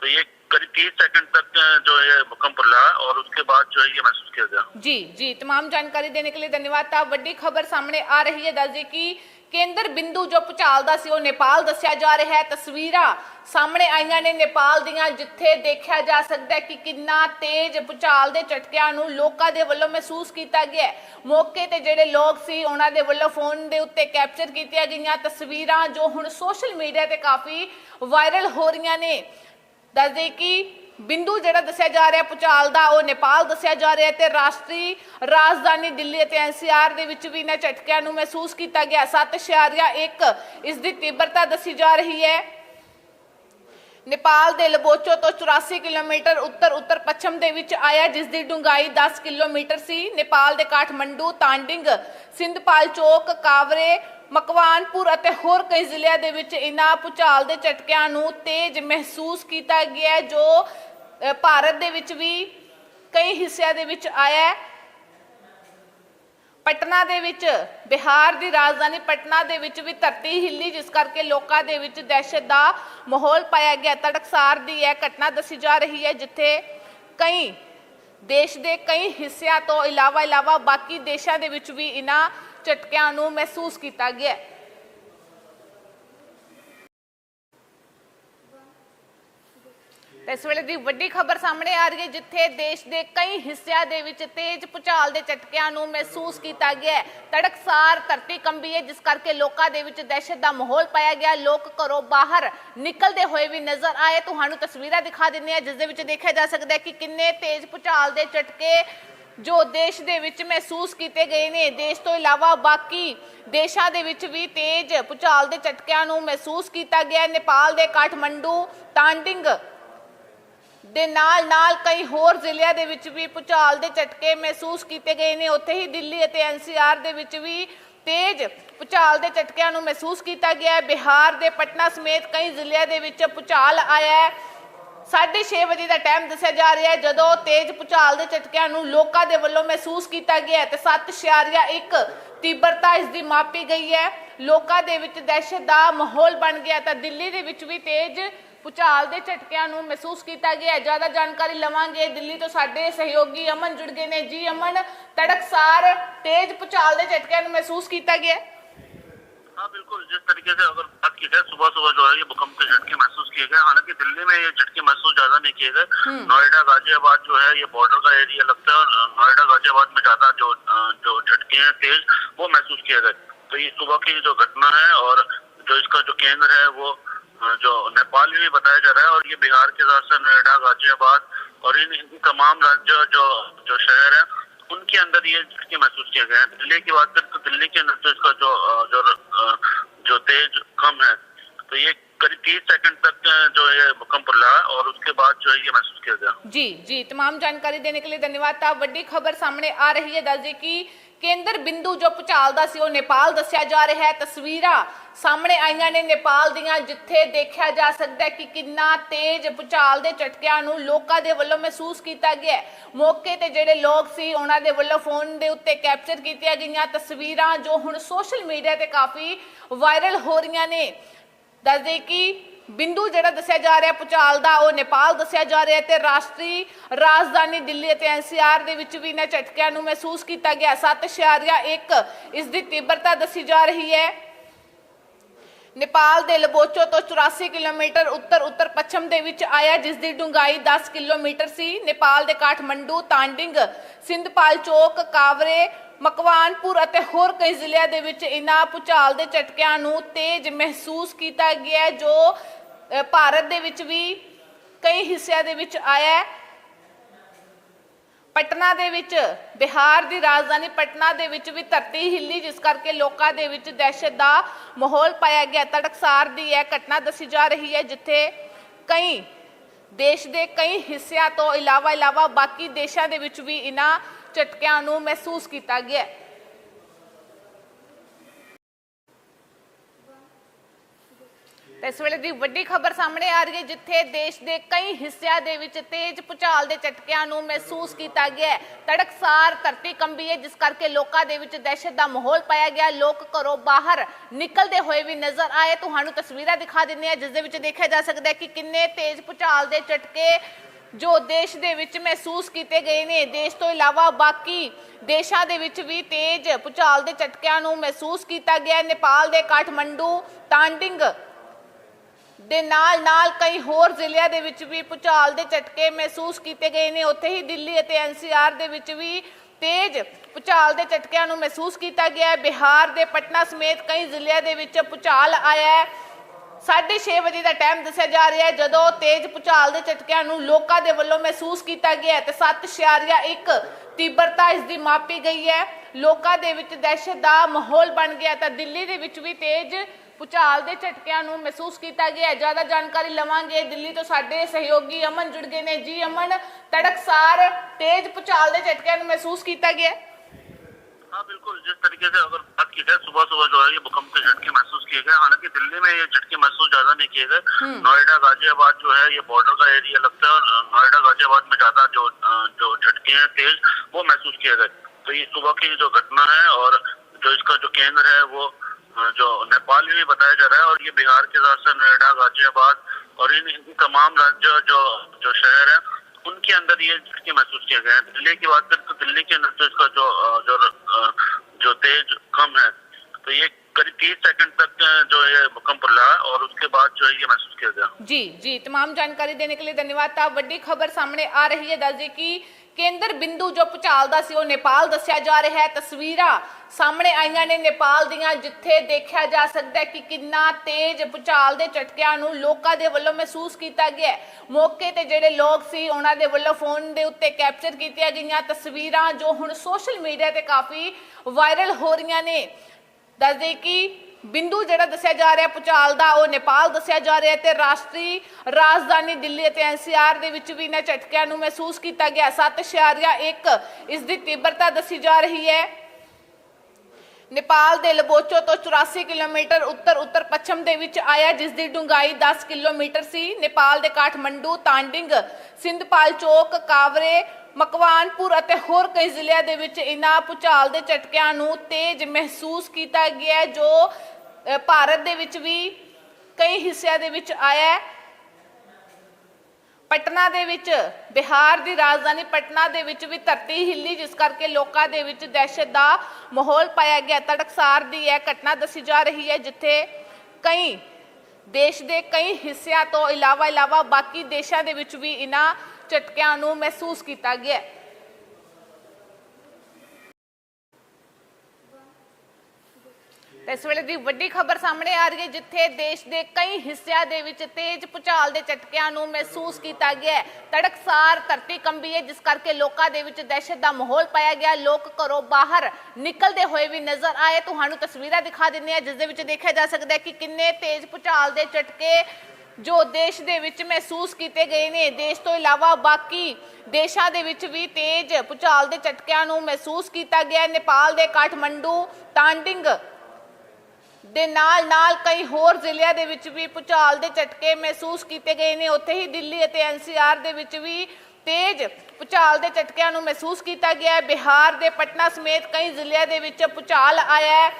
तो ये करीब तीस सेकंड तक जो है भूकंप रहा और उसके बाद जो है ये महसूस किया गया। जी जी, तमाम जानकारी देने के लिए धन्यवाद। था बड़ी खबर सामने आ रही है, दादी की। ਕੇਂਦਰ ਬਿੰਦੂ ਜੋ ਭੁਚਾਲ ਦਾ ਸੀ, ਉਹ ਨੇਪਾਲ ਦੱਸਿਆ ਜਾ ਰਿਹਾ ਹੈ। ਤਸਵੀਰਾਂ ਸਾਹਮਣੇ ਆਈਆਂ ਨੇ ਨੇਪਾਲ ਦੀਆਂ, ਜਿੱਥੇ ਦੇਖਿਆ ਜਾ ਸਕਦਾ ਹੈ ਕਿ ਕਿੰਨਾ ਤੇਜ਼ ਭੁਚਾਲ ਦੇ ਝਟਕਿਆਂ ਨੂੰ ਲੋਕਾਂ ਦੇ ਵੱਲੋਂ ਮਹਿਸੂਸ ਕੀਤਾ ਗਿਆ ਮੌਕੇ ਤੇ ਜਿਹੜੇ ਲੋਕ ਸੀ, ਉਹਨਾਂ ਦੇ ਵੱਲੋਂ ਫੋਨ ਦੇ ਉੱਤੇ ਕੈਪਚਰ ਕੀਤੀਆਂ ਗਈਆਂ ਤਸਵੀਰਾਂ ਜੋ ਹੁਣ ਸੋਸ਼ਲ ਮੀਡੀਆ ਤੇ ਕਾਫੀ ਵਾਇਰਲ ਹੋ ਰਹੀਆਂ ਨੇ। ਦੱਸਦੇ ਕਿ ਬਿੰਦੂ ਜਿਹੜਾ ਦੱਸਿਆ ਜਾ ਰਿਹਾ, ਭੁਚਾਲ ਦਾ, ਉਹ ਨੇਪਾਲ ਦੱਸਿਆ ਜਾ ਰਿਹਾ ਹੈ ਤੇ ਰਾਸ਼ਟਰੀ ਰਾਜਧਾਨੀ ਦਿੱਲੀ ਅਤੇ ਐਨਸੀਆਰ ਦੇ ਵਿੱਚ ਵੀ ਇਹਨਾਂ ਝਟਕਿਆਂ ਨੂੰ ਮਹਿਸੂਸ ਕੀਤਾ ਗਿਆ। 7.1 ਇਸ ਦੀ ਤੀਬਰਤਾ ਦੱਸੀ ਜਾ ਰਹੀ ਹੈ। ਨੇਪਾਲ ਦੇ ਲਬੋਚੋ ਤੋਂ 84 ਕਿਲੋਮੀਟਰ ਉੱਤਰ ਉੱਤਰ ਪੱਛਮ ਦੇ ਵਿੱਚ ਆਇਆ, ਜਿਸ ਦੀ ਡੂੰਘਾਈ 10 ਕਿਲੋਮੀਟਰ ਸੀ। ਨੇਪਾਲ ਦੇ ਕਾਠਮੰਡੂ, ਤਾਂਡਿੰਗ, ਸਿੰਧਪਾਲ ਚੌਕ, ਕਾਵਰੇ, ਮਕਵਾਨਪੁਰ ਅਤੇ ਹੋਰ ਕਈ ਜ਼ਿਲ੍ਹਿਆਂ ਦੇ ਵਿੱਚ ਇਨ੍ਹਾਂ ਭੁਚਾਲ ਦੇ ਝਟਕਿਆਂ ਨੂੰ ਤੇਜ਼ ਮਹਿਸੂਸ ਕੀਤਾ ਗਿਆ, ਜੋ ਭਾਰਤ ਦੇ ਵਿੱਚ ਵੀ ਕਈ ਹਿੱਸਿਆਂ ਦੇ ਵਿੱਚ ਆਇਆ ਹੈ। ਪਟਨਾ ਦੇ ਵਿੱਚ, ਬਿਹਾਰ ਦੀ ਰਾਜਧਾਨੀ ਪਟਨਾ ਦੇ ਵਿੱਚ ਵੀ ਧਰਤੀ ਹਿੱਲੀ, ਜਿਸ ਕਰਕੇ ਲੋਕਾਂ ਦੇ ਵਿੱਚ ਦਹਿਸ਼ਤ ਦਾ ਮਾਹੌਲ ਪਾਇਆ ਗਿਆ। ਤੜਕਸਾਰ ਦੀ ਇਹ ਘਟਨਾ ਦੱਸੀ ਜਾ ਰਹੀ ਹੈ, ਜਿੱਥੇ ਕਈ ਦੇਸ਼ ਦੇ ਕਈ ਹਿੱਸਿਆਂ ਤੋਂ ਇਲਾਵਾ ਇਲਾਵਾ ਬਾਕੀ ਦੇਸ਼ਾਂ ਦੇ ਵਿੱਚ ਵੀ ਇਹਨਾਂ ਝਟਕਿਆਂ ਨੂੰ ਮਹਿਸੂਸ ਕੀਤਾ ਗਿਆ ਤਾਂ ਇਸ ਵੇਲੇ ਦੀ ਵੱਡੀ ਖਬਰ ਸਾਹਮਣੇ ਆ ਰਹੀ ਹੈ, ਜਿੱਥੇ ਦੇਸ਼ ਦੇ ਕਈ ਹਿੱਸਿਆਂ ਦੇ ਵਿੱਚ ਤੇਜ਼ ਭੂਚਾਲ ਦੇ ਝਟਕਿਆਂ ਨੂੰ ਮਹਿਸੂਸ ਕੀਤਾ ਗਿਆ ਹੈ। ਤੜਕਸਾਰ ਧਰਤੀ ਕੰਬੀ ਹੈ, ਜਿਸ ਕਰਕੇ ਲੋਕਾਂ ਦੇ ਵਿੱਚ ਦਹਿਸ਼ਤ ਦਾ ਮਾਹੌਲ ਪਾਇਆ ਗਿਆ। ਲੋਕ ਘਰੋਂ ਬਾਹਰ ਨਿਕਲਦੇ ਹੋਏ ਵੀ ਨਜ਼ਰ ਆਏ। ਤੁਹਾਨੂੰ ਤਸਵੀਰਾਂ ਦਿਖਾ ਦਿੰਦੇ ਆ ਜਿਸ ਦੇ ਵਿੱਚ ਦੇਖਿਆ ਜਾ ਸਕਦਾ ਹੈ ਕਿ ਕਿੰਨੇ ਤੇਜ਼ ਭੂਚਾਲ ਦੇ ਝਟਕੇ ਜੋ ਦੇਸ਼ ਦੇ ਵਿੱਚ ਮਹਿਸੂਸ ਕੀਤੇ ਗਏ ਨੇ। ਦੇਸ਼ ਤੋਂ ਇਲਾਵਾ ਬਾਕੀ ਦੇਸ਼ਾਂ ਦੇ ਵਿੱਚ ਵੀ ਤੇਜ਼ ਭੂਚਾਲ ਦੇ ਝਟਕਿਆਂ ਨੂੰ ਮਹਿਸੂਸ ਕੀਤਾ ਗਿਆ ਨੇਪਾਲ ਦੇ ਕਾਠਮੰਡੂ, ਤਾਂਡਿੰਗ ਦੇ ਨਾਲ ਨਾਲ ਕਈ ਹੋਰ ਜ਼ਿਲ੍ਹਿਆਂ ਦੇ ਵਿੱਚ ਵੀ ਭੂਚਾਲ ਦੇ ਝਟਕੇ ਮਹਿਸੂਸ ਕੀਤੇ ਗਏ ਨੇ। ਉੱਥੇ ਹੀ ਦਿੱਲੀ ਅਤੇ ਐਨਸੀਆਰ ਦੇ ਵਿੱਚ ਵੀ ਤੇਜ਼ ਭੂਚਾਲ ਦੇ ਝਟਕਿਆਂ ਨੂੰ ਮਹਿਸੂਸ ਕੀਤਾ ਗਿਆ ਹੈ। ਬਿਹਾਰ ਦੇ ਪਟਨਾ ਸਮੇਤ ਕਈ ਜ਼ਿਲ੍ਹਿਆਂ ਦੇ ਵਿੱਚ ਭੂਚਾਲ ਆਇਆ ਹੈ। 6:30 ਵਜੇ ਦਾ ਟਾਈਮ ਦੱਸਿਆ ਜਾ ਰਿਹਾ ਹੈ, ਜਦੋਂ ਤੇਜ਼ ਭੂਚਾਲ ਦੇ ਝਟਕਿਆਂ ਨੂੰ ਲੋਕਾਂ ਦੇ ਵੱਲੋਂ ਮਹਿਸੂਸ ਕੀਤਾ ਗਿਆ ਹੈ ਤੇ 7.1 ਤੀਬਰਤਾ ਇਸ ਦੀ ਮਾਪੀ ਗਈ ਹੈ। ਲੋਕਾਂ ਦੇ ਵਿੱਚ ਦਹਿਸ਼ਤ ਦਾ ਮਾਹੌਲ ਬਣ ਗਿਆ ਤਾਂ ਦਿੱਲੀ ਦੇ ਵਿੱਚ ਵੀ ਤੇਜ਼ ਭੂਚਾਲ ਦੇ ਝਟਕਿਆਂ ਨੂੰ ਮਹਿਸੂਸ ਕੀਤਾ ਗਿਆ ਹੈ ਜ਼ਿਆਦਾ ਜਾਣਕਾਰੀ ਲਵਾਂਗੇ ਦਿੱਲੀ ਤੋਂ ਸਾਡੇ ਸਹਿਯੋਗੀ ਅਮਨ ਜੁੜ ਗਏ ਨੇ ਜੀ ਅਮਨ ਤੜਕਸਾਰ ਤੇਜ਼ ਭੂਚਾਲ ਦੇ ਝਟਕਿਆਂ ਨੂੰ ਮਹਿਸੂਸ ਕੀਤਾ ਗਿਆ ਹੈ हाँ बिल्कुल जिस तरीके से अगर बात की जाए सुबह सुबह जो है ये भूकंप के झटके महसूस किए गए हालांकि दिल्ली में ये झटके महसूस ज्यादा नहीं किए गए नोएडा गाजियाबाद जो है ये बॉर्डर का एरिया लगता है और नोएडा गाजियाबाद में ज्यादा जो अ, जो झटके हैं तेज वो महसूस किए गए तो ये सुबह की जो घटना है और जो इसका जो केंद्र है वो अ, जो ये बताया जा रहा है और ये बिहार के रास्ते नोएडा, गाजियाबाद और इन तमाम राज्य जो जो शहर है, उनके अंदर ये झटके महसूस किए गए हैं। दिल्ली की बात करें तो दिल्ली के अंदर तो इसका जो जो जो तेज कम है तो ये करीब तीस सेकंड तक जो है भूकंप रहा और उसके बाद जो है ये महसूस किया गया। जी जी, तमाम जानकारी देने के लिए धन्यवाद। तो था बड़ी खबर सामने आ रही है, दादी की। ਕੇਂਦਰ ਬਿੰਦੂ ਜੋ ਭੁਚਾਲ ਦਾ ਸੀ, ਉਹ ਨੇਪਾਲ ਦੱਸਿਆ ਜਾ ਰਿਹਾ ਹੈ। ਤਸਵੀਰਾਂ ਸਾਹਮਣੇ ਆਈਆਂ ਨੇ ਨੇਪਾਲ ਦੀਆਂ, ਜਿੱਥੇ ਦੇਖਿਆ ਜਾ ਸਕਦਾ ਹੈ ਕਿ ਕਿੰਨਾ ਤੇਜ਼ ਭੁਚਾਲ ਦੇ ਝਟਕਿਆਂ ਨੂੰ ਲੋਕਾਂ ਦੇ ਵੱਲੋਂ ਮਹਿਸੂਸ ਕੀਤਾ ਗਿਆ ਮੌਕੇ ਤੇ ਜਿਹੜੇ ਲੋਕ ਸੀ, ਉਹਨਾਂ ਦੇ ਵੱਲੋਂ ਫੋਨ ਦੇ ਉੱਤੇ ਕੈਪਚਰ ਕੀਤੀਆਂ ਗਈਆਂ ਤਸਵੀਰਾਂ ਜੋ ਹੁਣ ਸੋਸ਼ਲ ਮੀਡੀਆ ਤੇ ਕਾਫੀ ਵਾਇਰਲ ਹੋ ਰਹੀਆਂ ਨੇ। ਦੱਸਦੇ ਕਿ ਬਿੰਦੂ ਜਿਹੜਾ ਦੱਸਿਆ ਜਾ ਰਿਹਾ, ਭੁਚਾਲ ਦਾ, ਉਹ ਨੇਪਾਲ ਦੱਸਿਆ ਜਾ ਰਿਹਾ ਤੇ ਰਾਸ਼ਟਰੀ ਰਾਜਧਾਨੀ ਦਿੱਲੀ ਅਤੇ ਐਨਸੀਆਰ ਦੇ ਵਿੱਚ ਵੀ ਇਹਨਾਂ ਝਟਕਿਆਂ ਨੂੰ ਮਹਿਸੂਸ ਕੀਤਾ ਗਿਆ। 7.1 ਇਸ ਦੀ ਤੀਬਰਤਾ ਦੱਸੀ ਜਾ ਰਹੀ ਹੈ। ਨੇਪਾਲ ਦੇ ਲਬੋਚੋ ਤੋਂ 84 ਕਿਲੋਮੀਟਰ ਉੱਤਰ ਉੱਤਰ ਪੱਛਮ ਦੇ ਵਿੱਚ ਆਇਆ, ਜਿਸ ਦੀ ਡੂੰਘਾਈ 10 ਕਿਲੋਮੀਟਰ ਸੀ। ਨੇਪਾਲ ਦੇ ਕਾਠਮੰਡੂ, ਤਾਂਡਿੰਗ, ਸਿੰਧਪਾਲ ਚੌਕ, ਕਾਵਰੇ ਮਕਵਾਨਪੁਰ ਅਤੇ ਹੋਰ ਕਈ ਜ਼ਿਲ੍ਹਿਆਂ ਦੇ ਵਿੱਚ ਇਨ੍ਹਾਂ ਭੂਚਾਲ ਦੇ ਝਟਕਿਆਂ ਨੂੰ ਤੇਜ਼ ਮਹਿਸੂਸ ਕੀਤਾ ਗਿਆ ਜੋ ਭਾਰਤ ਦੇ ਵਿੱਚ ਵੀ ਕਈ ਹਿੱਸਿਆਂ ਦੇ ਵਿੱਚ ਆਇਆ ਹੈ। ਪਟਨਾ ਦੇ ਵਿੱਚ, ਬਿਹਾਰ ਦੀ ਰਾਜਧਾਨੀ ਪਟਨਾ ਦੇ ਵਿੱਚ ਵੀ ਧਰਤੀ ਹਿੱਲੀ, ਜਿਸ ਕਰਕੇ ਲੋਕਾਂ ਦੇ ਵਿੱਚ ਦਹਿਸ਼ਤ ਦਾ ਮਾਹੌਲ ਪਾਇਆ ਗਿਆ ਤੜਕਸਾਰ ਦੀ ਇਹ ਘਟਨਾ ਦੱਸੀ ਜਾ ਰਹੀ ਹੈ, ਜਿੱਥੇ ਕਈ ਦੇਸ਼ ਦੇ ਕਈ ਹਿੱਸਿਆਂ ਤੋਂ ਇਲਾਵਾ ਇਲਾਵਾ ਬਾਕੀ ਦੇਸ਼ਾਂ ਦੇ ਵਿੱਚ ਵੀ ਇਹਨਾਂ ਝਟਕਿਆਂ ਨੂੰ ਮਹਿਸੂਸ ਕੀਤਾ ਗਿਆ। ਹੈ ਤਾਂ ਇਸ ਵੇਲੇ ਦੀ ਵੱਡੀ ਖਬਰ ਸਾਹਮਣੇ ਆ ਰਹੀ ਹੈ, ਜਿੱਥੇ ਦੇਸ਼ ਦੇ ਕਈ ਹਿੱਸਿਆਂ ਦੇ ਵਿੱਚ ਤੇਜ਼ ਭੂਚਾਲ ਦੇ ਝਟਕਿਆਂ ਨੂੰ ਮਹਿਸੂਸ ਕੀਤਾ ਗਿਆ ਹੈ। ਤੜਕਸਾਰ ਧਰਤੀ ਕੰਬੀ ਹੈ, ਜਿਸ ਕਰਕੇ ਲੋਕਾਂ ਦੇ ਵਿੱਚ ਦਹਿਸ਼ਤ ਦਾ ਮਾਹੌਲ ਪਾਇਆ ਗਿਆ। ਲੋਕ ਘਰੋਂ ਬਾਹਰ ਨਿਕਲਦੇ ਹੋਏ ਵੀ ਨਜ਼ਰ ਆਏ। ਤੁਹਾਨੂੰ ਤਸਵੀਰਾਂ ਦਿਖਾ ਦਿੰਦੇ ਆ ਜਿਸ ਦੇ ਵਿੱਚ ਦੇਖਿਆ ਜਾ ਸਕਦਾ ਹੈ ਕਿ ਕਿੰਨੇ ਤੇਜ਼ ਭੂਚਾਲ ਦੇ ਝਟਕੇ ਜੋ ਦੇਸ਼ ਦੇ ਵਿੱਚ ਮਹਿਸੂਸ ਕੀਤੇ ਗਏ ਨੇ, ਦੇਸ਼ ਤੋਂ ਇਲਾਵਾ ਬਾਕੀ ਦੇਸ਼ਾਂ ਦੇ ਵਿੱਚ ਵੀ ਤੇਜ਼ ਭੂਚਾਲ ਦੇ ਝਟਕਿਆਂ ਨੂੰ ਮਹਿਸੂਸ ਕੀਤਾ ਗਿਆ। ਨੇਪਾਲ ਦੇ ਕਾਠਮੰਡੂ, ਤਾਂਡਿੰਗ ਦੇ ਨਾਲ ਨਾਲ ਕਈ ਹੋਰ ਜ਼ਿਲ੍ਹਿਆਂ ਦੇ ਵਿੱਚ ਵੀ ਭੂਚਾਲ ਦੇ ਝਟਕੇ ਮਹਿਸੂਸ ਕੀਤੇ ਗਏ ਨੇ। ਉੱਥੇ ਹੀ ਦਿੱਲੀ ਅਤੇ ਐਨਸੀਆਰ ਦੇ ਵਿੱਚ ਵੀ ਤੇਜ਼ ਭੂਚਾਲ ਦੇ ਝਟਕਿਆਂ ਨੂੰ ਮਹਿਸੂਸ ਕੀਤਾ ਗਿਆ ਹੈ। ਬਿਹਾਰ ਦੇ ਪਟਨਾ ਸਮੇਤ ਕਈ ਜ਼ਿਲ੍ਹਿਆਂ ਦੇ ਵਿੱਚ ਭੂਚਾਲ ਆਇਆ ਹੈ। 6:30 ਵਜੇ ਦਾ ਟਾਈਮ ਦੱਸਿਆ ਜਾ ਰਿਹਾ ਹੈ। ਜਦੋਂ ਤੇਜ਼ ਭੂਚਾਲ ਦੇ ਝਟਕਿਆਂ ਨੂੰ ਲੋਕਾਂ ਦੇ ਵੱਲੋਂ ਮਹਿਸੂਸ ਕੀਤਾ ਗਿਆ ਤੇ 7.1 ਤੀਬਰਤਾ ਇਸ ਦੀ ਮਾਪੀ ਗਈ ਹੈ। ਲੋਕਾਂ ਦੇ ਵਿੱਚ ਦਹਿਸ਼ਤ ਦਾ ਮਾਹੌਲ ਬਣ ਗਿਆ ਤਾਂ ਦਿੱਲੀ ਦੇ ਵਿੱਚ ਵੀ ਤੇਜ਼ ਭੂਚਾਲ ਦੇ ਝਟਕਿਆਂ ਨੂੰ ਮਹਿਸੂਸ ਕੀਤਾ ਗਿਆ ਜ਼ਿਆਦਾ ਜਾਣਕਾਰੀ ਲਵਾਂਗੇ। ਦਿੱਲੀ ਤੋਂ ਸਾਡੇ ਸਹਿਯੋਗੀ ਅਮਨ ਜੁੜ ਗਏ ਨੇ। ਜੀ ਅਮਨ, ਤੜਕਸਾਰ ਤੇਜ਼ ਭੂਚਾਲ ਦੇ ਝਟਕਿਆਂ ਨੂੰ ਮਹਿਸੂਸ ਕੀਤਾ ਗਿਆ हाँ बिल्कुल। जिस तरीके से अगर बात की जाए सुबह सुबह जो है ये भूकंप के झटके महसूस किए गए। हालाँकि दिल्ली में ये झटके महसूस ज़्यादा नहीं किए गए। नोएडा गाजियाबाद जो है ये बॉर्डर का एरिया लगता है और नोएडा गाजियाबाद में ज़्यादा जो जो झटके हैं तेज वो महसूस किए गए। तो ये सुबह की जो घटना है और जो इसका जो केंद्र है वो जो नेपाल में बताया जा रहा है और ये बिहार के साथ साथ नोएडा गाजियाबाद और इन तमाम राज्य जो जो शहर है उनके अंदर ये झटके महसूस किया गया है। दिल्ली की बात करें तो दिल्ली के अंदर तो इसका जो जो जो तेज कम है तो ये करीब तीस सेकंड तक जो ये भूकंप रहा और उसके बाद जो है ये महसूस किया गया। जी जी, तमाम जानकारी देने के लिए धन्यवाद। था बड़ी खबर सामने आ रही है, दादी की। ਕੇਂਦਰ ਬਿੰਦੂ ਜੋ ਭੁਚਾਲ ਦਾ ਸੀ, ਉਹ ਨੇਪਾਲ ਦੱਸਿਆ ਜਾ ਰਿਹਾ ਹੈ। ਤਸਵੀਰਾਂ ਸਾਹਮਣੇ ਆਈਆਂ ਨੇ ਨੇਪਾਲ ਦੀਆਂ, ਜਿੱਥੇ ਦੇਖਿਆ ਜਾ ਸਕਦਾ ਹੈ ਕਿ ਕਿੰਨਾ ਤੇਜ਼ ਭੁਚਾਲ ਦੇ ਝਟਕਿਆਂ ਨੂੰ ਲੋਕਾਂ ਦੇ ਵੱਲੋਂ ਮਹਿਸੂਸ ਕੀਤਾ ਗਿਆ ਮੌਕੇ ਤੇ ਜਿਹੜੇ ਲੋਕ ਸੀ, ਉਹਨਾਂ ਦੇ ਵੱਲੋਂ ਫੋਨ ਦੇ ਉੱਤੇ ਕੈਪਚਰ ਕੀਤੀਆਂ ਗਈਆਂ ਤਸਵੀਰਾਂ ਜੋ ਹੁਣ ਸੋਸ਼ਲ ਮੀਡੀਆ ਤੇ ਕਾਫੀ ਵਾਇਰਲ ਹੋ ਰਹੀਆਂ ਨੇ। ਦੱਸਦੇ ਕਿ ਬਿੰਦੂ ਜਿਹੜਾ ਦੱਸਿਆ ਜਾ ਰਿਹਾ, ਭੁਚਾਲ ਦਾ, ਉਹ ਨੇਪਾਲ ਦੱਸਿਆ ਜਾ ਰਿਹਾ ਤੇ ਰਾਸ਼ਟਰੀ ਰਾਜਧਾਨੀ ਦਿੱਲੀ ਅਤੇ ਐਨਸੀਆਰ ਦੇ ਵਿੱਚ ਵੀ ਇਹਨਾਂ ਝਟਕਿਆਂ ਨੂੰ ਮਹਿਸੂਸ ਕੀਤਾ ਗਿਆ। 7.1 ਇਸ ਦੀ ਤੀਬਰਤਾ ਦੱਸੀ ਜਾ ਰਹੀ ਹੈ। ਨੇਪਾਲ ਦੇ ਲਬੋਚੋ ਤੋਂ 84 ਕਿਲੋਮੀਟਰ ਉੱਤਰ ਉੱਤਰ ਪੱਛਮ ਦੇ ਵਿੱਚ ਆਇਆ, ਜਿਸ ਦੀ ਡੂੰਘਾਈ 10 ਕਿਲੋਮੀਟਰ ਸੀ। ਨੇਪਾਲ ਦੇ ਕਾਠਮੰਡੂ, ਤਾਂਡਿੰਗ, ਸਿੰਧਪਾਲ ਚੌਕ, ਕਾਵਰੇ ਮਕਵਾਨਪੁਰ ਅਤੇ ਹੋਰ ਕਈ ਜ਼ਿਲ੍ਹਿਆਂ ਦੇ ਵਿੱਚ ਇਨ੍ਹਾਂ ਭੂਚਾਲ ਦੇ ਝਟਕਿਆਂ ਨੂੰ ਤੇਜ਼ ਮਹਿਸੂਸ ਕੀਤਾ ਗਿਆ ਜੋ ਭਾਰਤ ਦੇ ਵਿੱਚ ਵੀ ਕਈ ਹਿੱਸਿਆਂ ਦੇ ਵਿੱਚ ਆਇਆ ਹੈ। ਪਟਨਾ ਦੇ ਵਿੱਚ, ਬਿਹਾਰ ਦੀ ਰਾਜਧਾਨੀ ਪਟਨਾ ਦੇ ਵਿੱਚ ਵੀ ਧਰਤੀ ਹਿੱਲੀ, ਜਿਸ ਕਰਕੇ ਲੋਕਾਂ ਦੇ ਵਿੱਚ ਦਹਿਸ਼ਤ ਦਾ ਮਾਹੌਲ ਪਾਇਆ ਗਿਆ। ਤੜਕਸਾਰ ਦੀ ਇਹ ਘਟਨਾ ਦੱਸੀ ਜਾ ਰਹੀ ਹੈ, ਜਿੱਥੇ ਕਈ ਦੇਸ਼ ਦੇ ਕਈ ਹਿੱਸਿਆਂ ਤੋਂ ਇਲਾਵਾ ਇਲਾਵਾ ਬਾਕੀ ਦੇਸ਼ਾਂ ਦੇ ਵਿੱਚ ਵੀ ਇਹਨਾਂ ਝਟਕਿਆਂ ਨੂੰ ਮਹਿਸੂਸ ਕੀਤਾ ਗਿਆ ਇਸ ਵੇਲੇ ਦੀ ਵੱਡੀ ਖਬਰ ਸਾਹਮਣੇ ਆ ਰਹੀ ਹੈ, ਜਿੱਥੇ ਦੇਸ਼ ਦੇ ਕਈ ਹਿੱਸਿਆਂ ਦੇ ਵਿੱਚ ਤੇਜ਼ ਭੁਚਾਲ ਦੇ ਝਟਕਿਆਂ ਨੂੰ ਮਹਿਸੂਸ ਕੀਤਾ ਗਿਆ ਹੈ। ਤੜਕਸਾਰ ਧਰਤੀ ਕੰਬੀ ਹੈ, ਜਿਸ ਕਰਕੇ ਲੋਕਾਂ ਦੇ ਵਿੱਚ ਦਹਿਸ਼ਤ ਦਾ ਮਾਹੌਲ ਪਾਇਆ ਗਿਆ ਲੋਕ ਘਰੋਂ ਬਾਹਰ ਨਿਕਲਦੇ ਹੋਏ ਵੀ ਨਜ਼ਰ ਆਏ। ਤੁਹਾਨੂੰ ਤਸਵੀਰਾਂ ਦਿਖਾ ਦਿੰਦੇ ਆ ਜਿਸ ਦੇ ਵਿੱਚ ਦੇਖਿਆ ਜਾ ਸਕਦਾ ਹੈ ਕਿ ਕਿੰਨੇ ਤੇਜ਼ ਭੁਚਾਲ ਦੇ ਝਟਕੇ ਜੋ ਦੇਸ਼ ਦੇ ਵਿੱਚ ਮਹਿਸੂਸ ਕੀਤੇ ਗਏ ਨੇ, ਦੇਸ਼ ਤੋਂ ਇਲਾਵਾ ਬਾਕੀ ਦੇਸ਼ਾਂ ਦੇ ਵਿੱਚ ਵੀ ਤੇਜ਼ ਭੁਚਾਲ ਦੇ ਝਟਕਿਆਂ ਨੂੰ ਮਹਿਸੂਸ ਕੀਤਾ ਗਿਆ ਨੇਪਾਲ ਦੇ ਕਾਠਮੰਡੂ, ਤਾਂਡਿੰਗ ਦੇ ਨਾਲ ਨਾਲ ਕਈ ਹੋਰ ਜ਼ਿਲ੍ਹਿਆਂ ਦੇ ਵਿੱਚ ਵੀ ਭੁਚਾਲ ਦੇ ਝਟਕੇ ਮਹਿਸੂਸ ਕੀਤੇ ਗਏ ਨੇ। ਉੱਥੇ ਹੀ ਦਿੱਲੀ ਅਤੇ ਐਨਸੀਆਰ ਦੇ ਵਿੱਚ ਵੀ ਤੇਜ਼ ਭੁਚਾਲ ਦੇ ਝਟਕਿਆਂ ਨੂੰ ਮਹਿਸੂਸ ਕੀਤਾ ਗਿਆ ਹੈ। ਬਿਹਾਰ ਦੇ ਪਟਨਾ ਸਮੇਤ ਕਈ ਜ਼ਿਲ੍ਹਿਆਂ ਦੇ ਵਿੱਚ ਭੁਚਾਲ ਆਇਆ ਹੈ।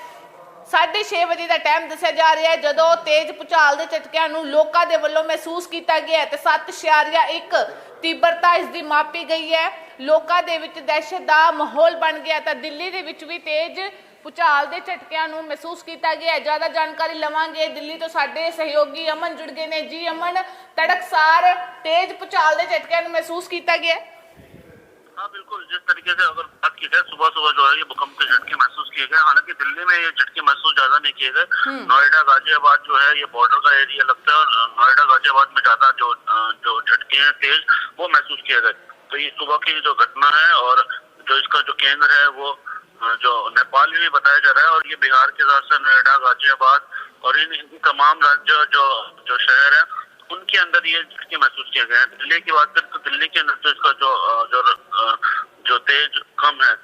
6:30 ਵਜੇ ਦਾ ਟਾਈਮ ਦੱਸਿਆ ਜਾ ਰਿਹਾ ਹੈ, ਜਦੋਂ ਤੇਜ਼ ਭੁਚਾਲ ਦੇ ਝਟਕਿਆਂ ਨੂੰ ਲੋਕਾਂ ਦੇ ਵੱਲੋਂ ਮਹਿਸੂਸ ਕੀਤਾ ਗਿਆ ਹੈ ਤੇ 7.1 ਤੀਬਰਤਾ ਇਸ ਦੀ ਮਾਪੀ ਗਈ ਹੈ। ਲੋਕਾਂ ਦੇ ਵਿੱਚ ਦਹਿਸ਼ਤ ਦਾ ਮਾਹੌਲ ਬਣ ਗਿਆ ਤਾਂ ਦਿੱਲੀ ਦੇ ਵਿੱਚ ਵੀ ਤੇਜ਼ ਭੁਚਾਲ ਦੇ ਝਟਕਿਆਂ ਨੂੰ ਮਹਿਸੂਸ ਕੀਤਾ ਗਿਆ ਹੈ। ਜ਼ਿਆਦਾ ਜਾਣਕਾਰੀ ਲਵਾਂਗੇ। ਦਿੱਲੀ ਤੋਂ ਸਾਡੇ ਸਹਿਯੋਗੀ ਅਮਨ ਜੁੜ ਗਏ ਨੇ। ਜੀ ਅਮਨ, ਤੜਕਸਾਰ ਤੇਜ਼ ਭੁਚਾਲ ਦੇ ਝਟਕਿਆਂ ਨੂੰ ਮਹਿਸੂਸ ਕੀਤਾ ਗਿਆ ਹੈ। हाँ बिल्कुल जिस तरीके से अगर बात की जाए सुबह सुबह जो है ये भूकंप के झटके महसूस किए गए। हालाँकि दिल्ली में ये झटके महसूस ज़्यादा नहीं किए गए। नोएडा गाजियाबाद जो है ये बॉर्डर का एरिया लगता है और नोएडा गाजियाबाद में ज़्यादा जो जो झटके हैं तेज वो महसूस किए गए। तो ये सुबह की जो घटना है और जो इसका जो केंद्र है वो जो नेपाल में बताया जा रहा है और ये बिहार के साथ नोएडा गाजियाबाद और इन तमाम राज्य जो जो शहर है उनके अंदर ये झटके महसूस किया गया है। दिल्ली की बात करें तो दिल्ली के अंदर तो इसका जो जो जो तेज कम है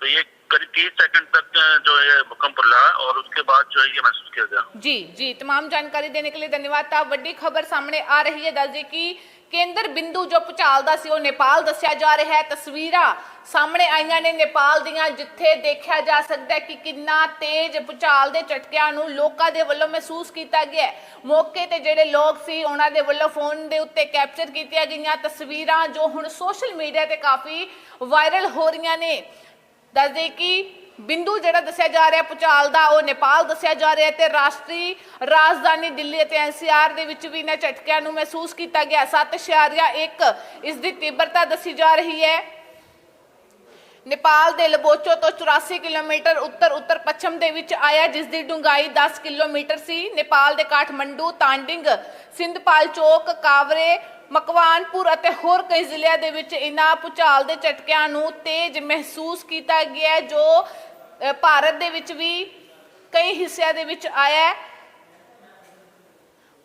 तो ये करीब तीस सेकंड तक जो है भूकंप रहा और उसके बाद जो है ये महसूस किया गया। जी जी, तमाम जानकारी देने के लिए धन्यवाद। तो था बड़ी खबर सामने आ रही है, दादी की। ਕੇਂਦਰ ਬਿੰਦੂ ਜੋ ਭੁਚਾਲ ਦਾ ਸੀ, ਉਹ ਨੇਪਾਲ ਦੱਸਿਆ ਜਾ ਰਿਹਾ ਹੈ। ਤਸਵੀਰਾਂ ਸਾਹਮਣੇ ਆਈਆਂ ਨੇ ਨੇਪਾਲ ਦੀਆਂ, ਜਿੱਥੇ ਦੇਖਿਆ ਜਾ ਸਕਦਾ ਹੈ ਕਿ ਕਿੰਨਾ ਤੇਜ਼ ਭੁਚਾਲ ਦੇ ਝਟਕਿਆਂ ਨੂੰ ਲੋਕਾਂ ਦੇ ਵੱਲੋਂ ਮਹਿਸੂਸ ਕੀਤਾ ਗਿਆ ਮੌਕੇ ਤੇ ਜਿਹੜੇ ਲੋਕ ਸੀ, ਉਹਨਾਂ ਦੇ ਵੱਲੋਂ ਫੋਨ ਦੇ ਉੱਤੇ ਕੈਪਚਰ ਕੀਤੀਆਂ ਗਈਆਂ ਤਸਵੀਰਾਂ ਜੋ ਹੁਣ ਸੋਸ਼ਲ ਮੀਡੀਆ ਤੇ ਕਾਫੀ ਵਾਇਰਲ ਹੋ ਰਹੀਆਂ ਨੇ। ਦੱਸਦੇ ਕਿ ਬਿੰਦੂ ਜਿਹੜਾ ਦੱਸਿਆ ਜਾ ਰਿਹਾ, ਭੁਚਾਲ ਦਾ, ਉਹ ਨੇਪਾਲ ਦੱਸਿਆ ਜਾ ਰਿਹਾ ਤੇ ਰਾਸ਼ਟਰੀ ਰਾਜਧਾਨੀ ਦਿੱਲੀ ਅਤੇ ਐਨਸੀਆਰ ਦੇ ਵਿੱਚ ਵੀ ਇਹਨਾਂ ਝਟਕਿਆਂ ਨੂੰ ਮਹਿਸੂਸ ਕੀਤਾ ਗਿਆ। 7.1 ਇਸ ਦੀ ਤੀਬਰਤਾ ਦੱਸੀ ਜਾ ਰਹੀ ਹੈ। ਨੇਪਾਲ ਦੇ ਲਬੋਚੋ ਤੋਂ 84 ਕਿਲੋਮੀਟਰ ਉੱਤਰ ਉੱਤਰ ਪੱਛਮ ਦੇ ਵਿੱਚ ਆਇਆ, ਜਿਸ ਦੀ ਡੂੰਘਾਈ 10 ਕਿਲੋਮੀਟਰ ਸੀ। ਨੇਪਾਲ ਦੇ ਕਾਠਮੰਡੂ, ਤਾਂਡਿੰਗ, ਸਿੰਧਪਾਲ ਚੌਕ, ਕਾਵਰੇ ਮਕਵਾਨਪੁਰ ਅਤੇ ਹੋਰ ਕਈ ਜ਼ਿਲ੍ਹਿਆਂ ਦੇ ਵਿੱਚ ਇਨ੍ਹਾਂ ਭੁਚਾਲ ਦੇ ਝਟਕਿਆਂ ਨੂੰ ਤੇਜ਼ ਮਹਿਸੂਸ ਕੀਤਾ ਗਿਆ ਜੋ ਭਾਰਤ ਦੇ ਵਿੱਚ ਵੀ ਕਈ ਹਿੱਸਿਆਂ ਦੇ ਵਿੱਚ ਆਇਆ ਹੈ।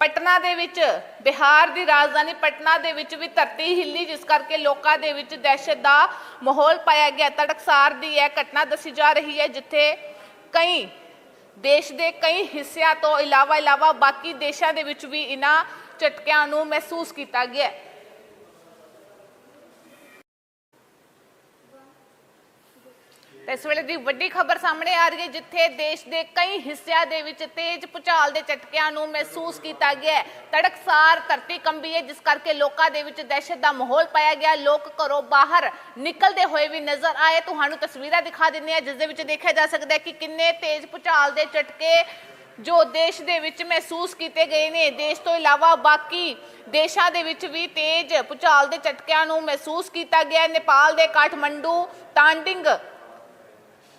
ਪਟਨਾ ਦੇ ਵਿੱਚ, ਬਿਹਾਰ ਦੀ ਰਾਜਧਾਨੀ ਪਟਨਾ ਦੇ ਵਿੱਚ ਵੀ ਧਰਤੀ ਹਿੱਲੀ, ਜਿਸ ਕਰਕੇ ਲੋਕਾਂ ਦੇ ਵਿੱਚ ਦਹਿਸ਼ਤ ਦਾ ਮਾਹੌਲ ਪਾਇਆ ਗਿਆ ਤੜਕਸਾਰ ਦੀ ਇਹ ਘਟਨਾ ਦੱਸੀ ਜਾ ਰਹੀ ਹੈ, ਜਿੱਥੇ ਕਈ ਦੇਸ਼ ਦੇ ਕਈ ਹਿੱਸਿਆਂ ਤੋਂ ਇਲਾਵਾ ਇਲਾਵਾ ਬਾਕੀ ਦੇਸ਼ਾਂ ਦੇ ਵਿੱਚ ਵੀ ਇਹਨਾਂ ਝਟਕਿਆਂ ਨੂੰ ਮਹਿਸੂਸ ਕੀਤਾ ਗਿਆ। ਹੈ ਤੇ ਇਸ ਵੇਲੇ ਦੀ ਵੱਡੀ ਖਬਰ ਸਾਹਮਣੇ ਆ ਰਹੀ ਹੈ, ਜਿੱਥੇ ਦੇਸ਼ ਦੇ ਕਈ ਹਿੱਸਿਆਂ ਦੇ ਵਿੱਚ ਤੇਜ਼ ਭੂਚਾਲ ਦੇ ਝਟਕਿਆਂ ਨੂੰ ਮਹਿਸੂਸ ਕੀਤਾ ਗਿਆ ਹੈ। ਤੜਕਸਾਰ ਧਰਤੀ ਕੰਬੀ ਹੈ, ਜਿਸ ਕਰਕੇ ਲੋਕਾਂ ਦੇ ਵਿੱਚ ਦਹਿਸ਼ਤ ਦਾ ਮਾਹੌਲ ਪਾਇਆ ਗਿਆ। ਲੋਕ ਘਰੋਂ ਬਾਹਰ ਨਿਕਲਦੇ ਹੋਏ ਵੀ ਨਜ਼ਰ ਆਏ। ਤੁਹਾਨੂੰ ਤਸਵੀਰਾਂ ਦਿਖਾ ਦਿੰਦੇ ਆ ਜਿਸ ਦੇ ਵਿੱਚ ਦੇਖਿਆ ਜਾ ਸਕਦਾ ਹੈ ਕਿ ਕਿੰਨੇ ਤੇਜ਼ ਭੂਚਾਲ ਦੇ ਝਟਕੇ ਜੋ ਦੇਸ਼ ਦੇ ਵਿੱਚ ਮਹਿਸੂਸ ਕੀਤੇ ਗਏ ਨੇ, ਦੇਸ਼ ਤੋਂ ਇਲਾਵਾ ਬਾਕੀ ਦੇਸ਼ਾਂ ਦੇ ਵਿੱਚ ਵੀ ਤੇਜ਼ ਭੂਚਾਲ ਦੇ ਝਟਕਿਆਂ ਨੂੰ ਮਹਿਸੂਸ ਕੀਤਾ ਗਿਆ। ਨੇਪਾਲ ਦੇ ਕਾਠਮੰਡੂ, ਤਾਂਡਿੰਗ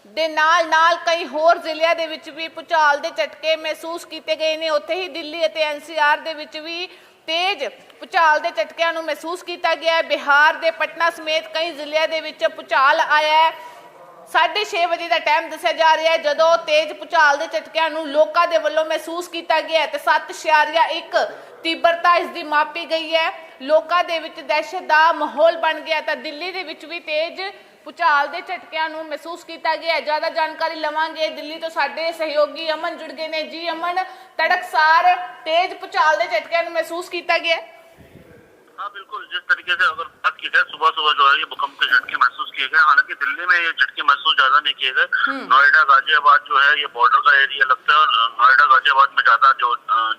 ਦੇ ਨਾਲ ਨਾਲ ਕਈ ਹੋਰ ਜ਼ਿਲ੍ਹਿਆਂ ਦੇ ਵਿੱਚ ਵੀ ਭੂਚਾਲ ਦੇ ਝਟਕੇ ਮਹਿਸੂਸ ਕੀਤੇ ਗਏ ਨੇ। ਉੱਥੇ ਹੀ ਦਿੱਲੀ ਅਤੇ ਐਨਸੀਆਰ ਦੇ ਵਿੱਚ ਵੀ ਤੇਜ਼ ਭੂਚਾਲ ਦੇ ਝਟਕਿਆਂ ਨੂੰ ਮਹਿਸੂਸ ਕੀਤਾ ਗਿਆ ਹੈ। ਬਿਹਾਰ ਦੇ ਪਟਨਾ ਸਮੇਤ ਕਈ ਜ਼ਿਲ੍ਹਿਆਂ ਦੇ ਵਿੱਚ ਭੂਚਾਲ ਆਇਆ ਹੈ। 6:30 ਵਜੇ ਦਾ ਟਾਈਮ ਦੱਸਿਆ ਜਾ ਰਿਹਾ ਹੈ। ਜਦੋਂ ਤੇਜ਼ ਭੂਚਾਲ ਦੇ ਝਟਕਿਆਂ ਨੂੰ ਲੋਕਾਂ ਦੇ ਵੱਲੋਂ ਮਹਿਸੂਸ ਕੀਤਾ ਗਿਆ ਤੇ 7.1 ਤੀਬਰਤਾ ਇਸ ਦੀ ਮਾਪੀ ਗਈ ਹੈ। ਲੋਕਾਂ ਦੇ ਵਿੱਚ ਦਹਿਸ਼ਤ ਦਾ ਮਾਹੌਲ ਬਣ ਗਿਆ ਤਾਂ ਦਿੱਲੀ ਦੇ ਵਿੱਚ ਵੀ ਤੇਜ਼ ਭੂਚਾਲ ਦੇ ਝਟਕਿਆਂ ਨੂੰ ਮਹਿਸੂਸ ਕੀਤਾ ਗਿਆ ਜ਼ਿਆਦਾ ਜਾਣਕਾਰੀ ਲਵਾਂਗੇ। ਦਿੱਲੀ ਤੋਂ ਸਾਡੇ ਸਹਿਯੋਗੀ ਅਮਨ ਜੁੜ ਗਏ ਨੇ। ਜੀ ਅਮਨ, ਤੜਕਸਾਰ ਤੇਜ਼ ਭੂਚਾਲ ਦੇ ਝਟਕਿਆਂ ਨੂੰ ਮਹਿਸੂਸ ਕੀਤਾ ਗਿਆ हाँ बिल्कुल। जिस तरीके से अगर बात की जाए सुबह सुबह जो है ये भूकंप के झटके महसूस किए गए। हालाँकि दिल्ली में ये झटके महसूस ज़्यादा नहीं किए गए। नोएडा गाजियाबाद जो है ये बॉर्डर का एरिया लगता है और नोएडा गाजियाबाद में ज़्यादा जो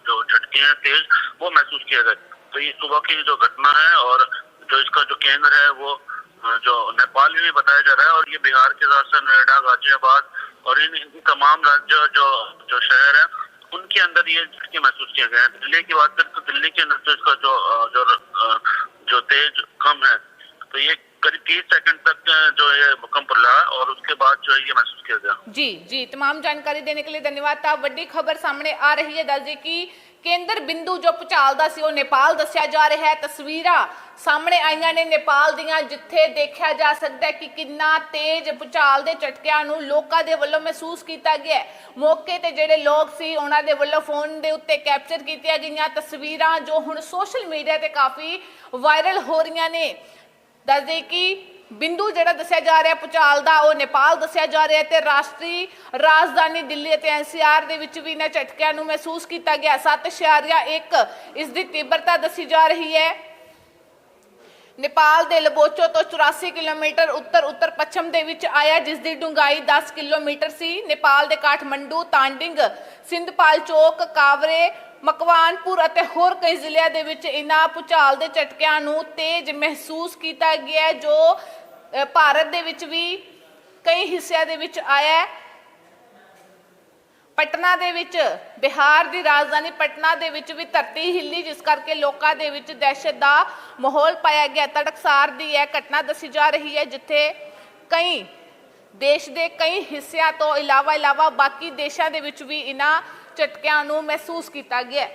जो झटके हैं तेज वो महसूस किए गए। तो ये सुबह की जो घटना है और जो इसका जो केंद्र है वो जो नेपाल में बताया जा रहा है और ये बिहार के साथ साथ नोएडा गाजियाबाद और इन तमाम राज्य जो जो शहर है उनके अंदर ये झटके महसूस किए गए हैं। दिल्ली की बात करें तो दिल्ली के अंदर तो इसका जो जो जो तेज कम है तो ये करीब तीस सेकंड तक जो है भूकंप रहा और उसके बाद जो है ये महसूस किया गया। जी जी, तमाम जानकारी देने के लिए धन्यवाद। था बड़ी खबर सामने आ रही है, दादी की। ਕੇਂਦਰ ਬਿੰਦੂ ਜੋ ਭੁਚਾਲ ਦਾ ਸੀ, ਉਹ ਨੇਪਾਲ ਦੱਸਿਆ ਜਾ ਰਿਹਾ ਹੈ। ਤਸਵੀਰਾਂ ਸਾਹਮਣੇ ਆਈਆਂ ਨੇ ਨੇਪਾਲ ਦੀਆਂ, ਜਿੱਥੇ ਦੇਖਿਆ ਜਾ ਸਕਦਾ ਹੈ ਕਿ ਕਿੰਨਾ ਤੇਜ਼ ਭੁਚਾਲ ਦੇ ਝਟਕਿਆਂ ਨੂੰ ਲੋਕਾਂ ਦੇ ਵੱਲੋਂ ਮਹਿਸੂਸ ਕੀਤਾ ਗਿਆ ਮੌਕੇ ਤੇ ਜਿਹੜੇ ਲੋਕ ਸੀ, ਉਹਨਾਂ ਦੇ ਵੱਲੋਂ ਫੋਨ ਦੇ ਉੱਤੇ ਕੈਪਚਰ ਕੀਤੀਆਂ ਗਈਆਂ ਤਸਵੀਰਾਂ ਜੋ ਹੁਣ ਸੋਸ਼ਲ ਮੀਡੀਆ ਤੇ ਕਾਫੀ ਵਾਇਰਲ ਹੋ ਰਹੀਆਂ ਨੇ। ਦੱਸਦੇ ਕਿ ਬਿੰਦੂ ਜਿਹੜਾ ਦੱਸਿਆ ਜਾ ਰਿਹਾ, ਭੂਚਾਲ ਦਾ, ਉਹ ਨੇਪਾਲ ਦੱਸਿਆ ਜਾ ਰਿਹਾ ਤੇ ਰਾਸ਼ਟਰੀ ਰਾਜਧਾਨੀ ਦਿੱਲੀ ਅਤੇ ਐਨਸੀਆਰ ਦੇ ਵਿੱਚ ਵੀ ਇਹਨਾਂ ਝਟਕਿਆਂ ਨੂੰ ਮਹਿਸੂਸ ਕੀਤਾ ਗਿਆ। 7.1 ਇਸ ਦੀ ਤੀਬਰਤਾ ਦੱਸੀ ਜਾ ਰਹੀ ਹੈ। ਨੇਪਾਲ ਦੇ ਲਬੋਚੋ ਤੋਂ 84 ਕਿਲੋਮੀਟਰ ਉੱਤਰ ਉੱਤਰ ਪੱਛਮ ਦੇ ਵਿੱਚ ਆਇਆ, ਜਿਸ ਦੀ ਡੂੰਘਾਈ 10 ਕਿਲੋਮੀਟਰ ਸੀ। ਨੇਪਾਲ ਦੇ ਕਾਠਮੰਡੂ, ਤਾਂਡਿੰਗ, ਸਿੰਧਪਾਲ ਚੌਕ, ਕਾਵਰੇ ਮਕਵਾਨਪੁਰ ਅਤੇ ਹੋਰ ਕਈ ਜ਼ਿਲ੍ਹਿਆਂ ਦੇ ਵਿੱਚ ਇਨ੍ਹਾਂ ਭੂਚਾਲ ਦੇ ਝਟਕਿਆਂ ਨੂੰ ਤੇਜ਼ ਮਹਿਸੂਸ ਕੀਤਾ ਗਿਆ ਜੋ ਭਾਰਤ ਦੇ ਵਿੱਚ ਵੀ ਕਈ ਹਿੱਸਿਆਂ ਦੇ ਵਿੱਚ ਆਇਆ ਹੈ। ਪਟਨਾ ਦੇ ਵਿੱਚ, ਬਿਹਾਰ ਦੀ ਰਾਜਧਾਨੀ ਪਟਨਾ ਦੇ ਵਿੱਚ ਵੀ ਧਰਤੀ ਹਿੱਲੀ, ਜਿਸ ਕਰਕੇ ਲੋਕਾਂ ਦੇ ਵਿੱਚ ਦਹਿਸ਼ਤ ਦਾ ਮਾਹੌਲ ਪਾਇਆ ਗਿਆ। ਤੜਕਸਾਰ ਦੀ ਇਹ ਘਟਨਾ ਦੱਸੀ ਜਾ ਰਹੀ ਹੈ, ਜਿੱਥੇ ਕਈ ਦੇਸ਼ ਦੇ ਕਈ ਹਿੱਸਿਆਂ ਤੋਂ ਇਲਾਵਾ ਇਲਾਵਾ ਬਾਕੀ ਦੇਸ਼ਾਂ ਦੇ ਵਿੱਚ ਵੀ ਇਹਨਾਂ ਝਟਕਿਆਂ ਨੂੰ ਮਹਿਸੂਸ ਕੀਤਾ ਗਿਆ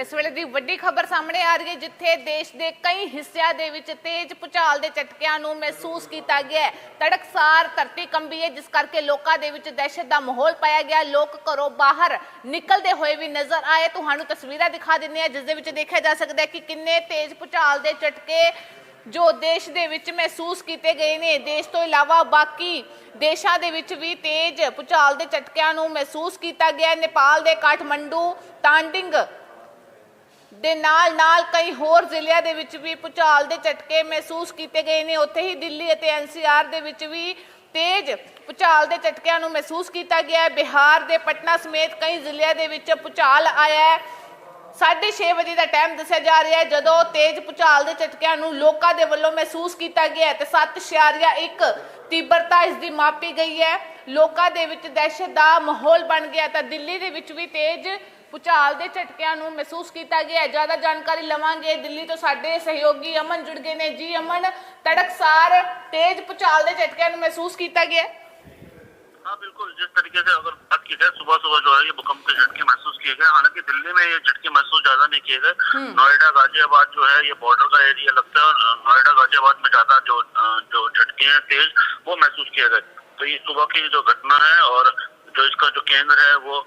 ਇਸ ਵੇਲੇ ਦੀ ਵੱਡੀ ਖਬਰ ਸਾਹਮਣੇ ਆ ਰਹੀ ਹੈ, ਜਿੱਥੇ ਦੇਸ਼ ਦੇ ਕਈ ਹਿੱਸਿਆਂ ਦੇ ਵਿੱਚ ਤੇਜ਼ ਭੂਚਾਲ ਦੇ ਝਟਕਿਆਂ ਨੂੰ ਮਹਿਸੂਸ ਕੀਤਾ ਗਿਆ ਹੈ। ਤੜਕਸਾਰ ਧਰਤੀ ਕੰਬੀ ਹੈ, ਜਿਸ ਕਰਕੇ ਲੋਕਾਂ ਦੇ ਵਿੱਚ ਦਹਿਸ਼ਤ ਦਾ ਮਾਹੌਲ ਪਾਇਆ ਗਿਆ ਲੋਕ ਘਰੋਂ ਬਾਹਰ ਨਿਕਲਦੇ ਹੋਏ ਵੀ ਨਜ਼ਰ ਆਏ। ਤੁਹਾਨੂੰ ਤਸਵੀਰਾਂ ਦਿਖਾ ਦਿੰਦੇ ਆ ਜਿਸ ਦੇ ਵਿੱਚ ਦੇਖਿਆ ਜਾ ਸਕਦਾ ਹੈ ਕਿ ਕਿੰਨੇ ਤੇਜ਼ ਭੂਚਾਲ ਦੇ ਝਟਕੇ ਜੋ ਦੇਸ਼ ਦੇ ਵਿੱਚ ਮਹਿਸੂਸ ਕੀਤੇ ਗਏ ਨੇ, ਦੇਸ਼ ਤੋਂ ਇਲਾਵਾ ਬਾਕੀ ਦੇਸ਼ਾਂ ਦੇ ਵਿੱਚ ਵੀ ਤੇਜ਼ ਭੂਚਾਲ ਦੇ ਝਟਕਿਆਂ ਨੂੰ ਮਹਿਸੂਸ ਕੀਤਾ ਗਿਆ ਨੇਪਾਲ ਦੇ ਕਾਠਮੰਡੂ, ਤਾਂਡਿੰਗ ਦੇ ਨਾਲ ਨਾਲ ਕਈ ਹੋਰ ਜ਼ਿਲ੍ਹਿਆਂ ਦੇ ਵਿੱਚ ਵੀ ਭੂਚਾਲ ਦੇ ਝਟਕੇ ਮਹਿਸੂਸ ਕੀਤੇ ਗਏ ਨੇ। ਉੱਥੇ ਹੀ ਦਿੱਲੀ ਅਤੇ ਐਨਸੀਆਰ ਦੇ ਵਿੱਚ ਵੀ ਤੇਜ਼ ਭੂਚਾਲ ਦੇ ਝਟਕਿਆਂ ਨੂੰ ਮਹਿਸੂਸ ਕੀਤਾ ਗਿਆ ਹੈ। ਬਿਹਾਰ ਦੇ ਪਟਨਾ ਸਮੇਤ ਕਈ ਜ਼ਿਲ੍ਹਿਆਂ ਦੇ ਵਿੱਚ ਭੂਚਾਲ ਆਇਆ ਹੈ। 6:30 ਵਜੇ ਦਾ ਟਾਈਮ ਦੱਸਿਆ ਜਾ ਰਿਹਾ ਹੈ, ਜਦੋਂ ਤੇਜ਼ ਭੂਚਾਲ ਦੇ ਝਟਕਿਆਂ ਨੂੰ ਲੋਕਾਂ ਦੇ ਵੱਲੋਂ ਮਹਿਸੂਸ ਕੀਤਾ ਗਿਆ ਹੈ ਤੇ 7.1 ਤੀਬਰਤਾ ਇਸ ਦੀ ਮਾਪੀ ਗਈ ਹੈ। ਲੋਕਾਂ ਦੇ ਵਿੱਚ ਦਹਿਸ਼ਤ ਦਾ ਮਾਹੌਲ ਬਣ ਗਿਆ ਤਾਂ ਦਿੱਲੀ ਦੇ ਵਿੱਚ ਵੀ ਤੇਜ਼ ਭੂਚਾਲ ਦੇ ਝਟਕਿਆਂ ਨੂੰ ਮਹਿਸੂਸ ਕੀਤਾ ਗਿਆ ਹੈ। ਜ਼ਿਆਦਾ ਜਾਣਕਾਰੀ ਲਵਾਂਗੇ ਦਿੱਲੀ ਤੋਂ ਸਾਡੇ ਸਹਿਯੋਗੀ ਅਮਨ ਜੁੜ ਗਏ ਨੇ। ਜੀ ਅਮਨ, ਤੜਕਸਾਰ ਤੇਜ਼ ਭੂਚਾਲ ਦੇ ਝਟਕਿਆਂ ਨੂੰ ਮਹਿਸੂਸ ਕੀਤਾ ਗਿਆ ਹੈ। हाँ बिल्कुल जिस तरीके से अगर बात की जाए सुबह सुबह जो है ये भूकंप के झटके महसूस किए गए। हालाँकि दिल्ली में ये झटके महसूस ज़्यादा नहीं किए गए। नोएडा गाजियाबाद जो है ये बॉर्डर का एरिया लगता है और नोएडा गाजियाबाद में ज़्यादा जो जो झटके हैं तेज वो महसूस किए गए। तो ये सुबह की जो घटना है और जो इसका जो केंद्र है वो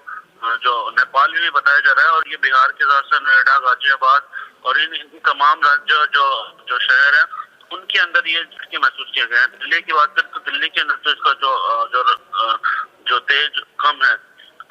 जो नेपाल में बताया जा रहा है और ये बिहार के साथ नोएडा गाजियाबाद और इन इन तमाम राज्य जो जो शहर है उनके अंदर ये झटके महसूस किए गए हैं। दिल्ली की बात करें तो दिल्ली के अंदर तो इसका जो जो तेज कम है।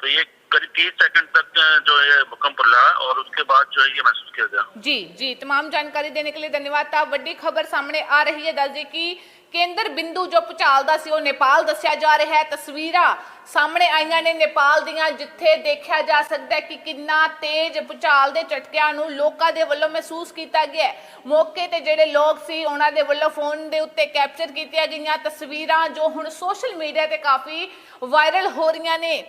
तो ये करीब तीस सेकंड तक जो ये भूकंप रहा और उसके बाद जो है ये महसूस किया गया। जी जी, तमाम जानकारी देने के लिए धन्यवाद। तो था बड़ी खबर सामने आ रही है, दादी की। ਕੇਂਦਰ ਬਿੰਦੂ ਜੋ ਭੁਚਾਲ ਦਾ ਸੀ, ਉਹ ਨੇਪਾਲ ਦੱਸਿਆ ਜਾ ਰਿਹਾ ਹੈ। ਤਸਵੀਰਾਂ ਸਾਹਮਣੇ ਆਈਆਂ ਨੇ ਨੇਪਾਲ ਦੀਆਂ, ਜਿੱਥੇ ਦੇਖਿਆ ਜਾ ਸਕਦਾ ਹੈ ਕਿ ਕਿੰਨਾ ਤੇਜ਼ ਭੁਚਾਲ ਦੇ ਝਟਕਿਆਂ ਨੂੰ ਲੋਕਾਂ ਦੇ ਵੱਲੋਂ ਮਹਿਸੂਸ ਕੀਤਾ ਗਿਆ ਮੌਕੇ ਤੇ ਜਿਹੜੇ ਲੋਕ ਸੀ, ਉਹਨਾਂ ਦੇ ਵੱਲੋਂ ਫੋਨ ਦੇ ਉੱਤੇ ਕੈਪਚਰ ਕੀਤੀਆਂ ਗਈਆਂ ਤਸਵੀਰਾਂ ਜੋ ਹੁਣ ਸੋਸ਼ਲ ਮੀਡੀਆ ਤੇ ਕਾਫੀ ਵਾਇਰਲ ਹੋ ਰਹੀਆਂ ਨੇ।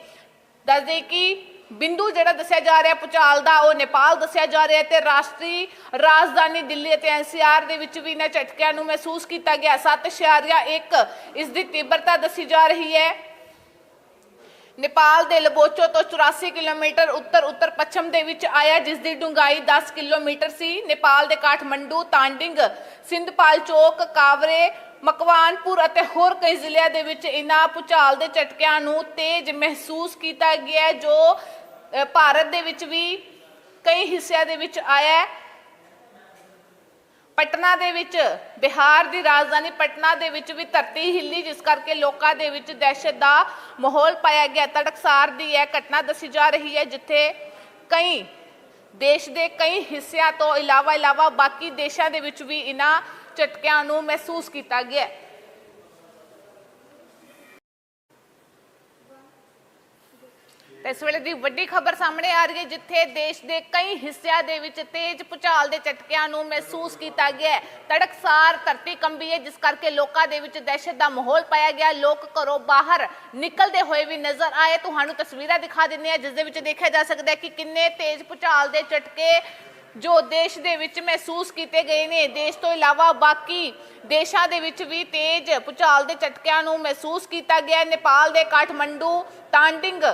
ਦੱਸਦੇ ਕਿ ਬਿੰਦੂ ਜਿਹੜਾ ਦੱਸਿਆ ਜਾ ਰਿਹਾ, ਭੁਚਾਲ ਦਾ, ਉਹ ਨੇਪਾਲ ਦੱਸਿਆ ਜਾ ਰਿਹਾ ਤੇ ਰਾਸ਼ਟਰੀ ਰਾਜਧਾਨੀ ਦਿੱਲੀ ਅਤੇ ਐਨਸੀਆਰ ਦੇ ਵਿੱਚ ਵੀ ਇਹਨਾਂ ਝਟਕਿਆਂ ਨੂੰ ਮਹਿਸੂਸ ਕੀਤਾ ਗਿਆ। 7.1 ਇਸ ਦੀ ਤੀਬਰਤਾ ਦੱਸੀ ਜਾ ਰਹੀ ਹੈ। ਨੇਪਾਲ ਦੇ ਲਬੋਚੋ ਤੋਂ 84 ਕਿਲੋਮੀਟਰ ਉੱਤਰ ਉੱਤਰ ਪੱਛਮ ਦੇ ਵਿੱਚ ਆਇਆ, ਜਿਸ ਦੀ ਡੂੰਘਾਈ 10 ਕਿਲੋਮੀਟਰ ਸੀ। ਨੇਪਾਲ ਦੇ ਕਾਠਮੰਡੂ, ਤਾਂਡਿੰਗ, ਸਿੰਧਪਾਲ ਚੌਕ, ਕਾਵਰੇ, ਮਕਵਾਨਪੁਰ ਅਤੇ ਹੋਰ ਕਈ ਜ਼ਿਲ੍ਹਿਆਂ ਦੇ ਵਿੱਚ ਇਨ੍ਹਾਂ ਭੂਚਾਲ ਦੇ ਝਟਕਿਆਂ ਨੂੰ ਤੇਜ਼ ਮਹਿਸੂਸ ਕੀਤਾ ਗਿਆ, ਜੋ ਭਾਰਤ ਦੇ ਵਿੱਚ ਵੀ ਕਈ ਹਿੱਸਿਆਂ ਦੇ ਵਿੱਚ ਆਇਆ ਹੈ। ਪਟਨਾ ਦੇ ਵਿੱਚ, ਬਿਹਾਰ ਦੀ ਰਾਜਧਾਨੀ ਪਟਨਾ ਦੇ ਵਿੱਚ ਵੀ ਧਰਤੀ ਹਿੱਲੀ, ਜਿਸ ਕਰਕੇ ਲੋਕਾਂ ਦੇ ਵਿੱਚ ਦਹਿਸ਼ਤ ਦਾ ਮਾਹੌਲ ਪਾਇਆ ਗਿਆ। ਤੜਕਸਾਰ ਦੀ ਇਹ ਘਟਨਾ ਦੱਸੀ ਜਾ ਰਹੀ ਹੈ, ਜਿੱਥੇ ਕਈ ਦੇਸ਼ ਦੇ ਕਈ ਹਿੱਸਿਆਂ ਤੋਂ ਇਲਾਵਾ ਇਲਾਵਾ ਬਾਕੀ ਦੇਸ਼ਾਂ ਦੇ ਵਿੱਚ ਵੀ ਇਹਨਾਂ ਝਟਕਿਆਂ ਨੂੰ ਮਹਿਸੂਸ ਕੀਤਾ ਗਿਆ ਤੇ ਇਸ ਵੇਲੇ ਦੀ ਵੱਡੀ ਖਬਰ ਸਾਹਮਣੇ ਆ ਰਹੀ ਹੈ, ਜਿੱਥੇ ਦੇਸ਼ ਦੇ ਕਈ ਹਿੱਸਿਆਂ ਦੇ ਵਿੱਚ ਤੇਜ਼ ਭੁਚਾਲ ਦੇ ਝਟਕਿਆਂ ਨੂੰ ਮਹਿਸੂਸ ਕੀਤਾ ਗਿਆ ਹੈ। ਤੜਕਸਾਰ ਧਰਤੀ ਕੰਬੀ ਹੈ, ਜਿਸ ਕਰਕੇ ਲੋਕਾਂ ਦੇ ਵਿੱਚ ਦਹਿਸ਼ਤ ਦਾ ਮਾਹੌਲ ਪਾਇਆ ਗਿਆ। ਲੋਕ ਘਰੋਂ ਬਾਹਰ ਨਿਕਲਦੇ ਹੋਏ ਵੀ ਨਜ਼ਰ ਆਏ। ਤੁਹਾਨੂੰ ਤਸਵੀਰਾਂ ਦਿਖਾ ਦਿੰਦੇ ਆ ਜਿਸ ਦੇ ਵਿੱਚ ਦੇਖਿਆ ਜਾ ਸਕਦਾ ਹੈ ਕਿ ਕਿੰਨੇ ਤੇਜ਼ ਭੁਚਾਲ ਦੇ ਝਟਕੇ ਜੋ ਦੇਸ਼ ਦੇ ਵਿੱਚ ਮਹਿਸੂਸ ਕੀਤੇ ਗਏ ਨੇ। ਦੇਸ਼ ਤੋਂ ਇਲਾਵਾ ਬਾਕੀ ਦੇਸ਼ਾਂ ਦੇ ਵਿੱਚ ਵੀ ਤੇਜ਼ ਭੁਚਾਲ ਦੇ ਝਟਕਿਆਂ ਨੂੰ ਮਹਿਸੂਸ ਕੀਤਾ ਗਿਆ। ਨੇਪਾਲ ਦੇ ਕਾਠਮੰਡੂ, ਤਾਂਡਿੰਗ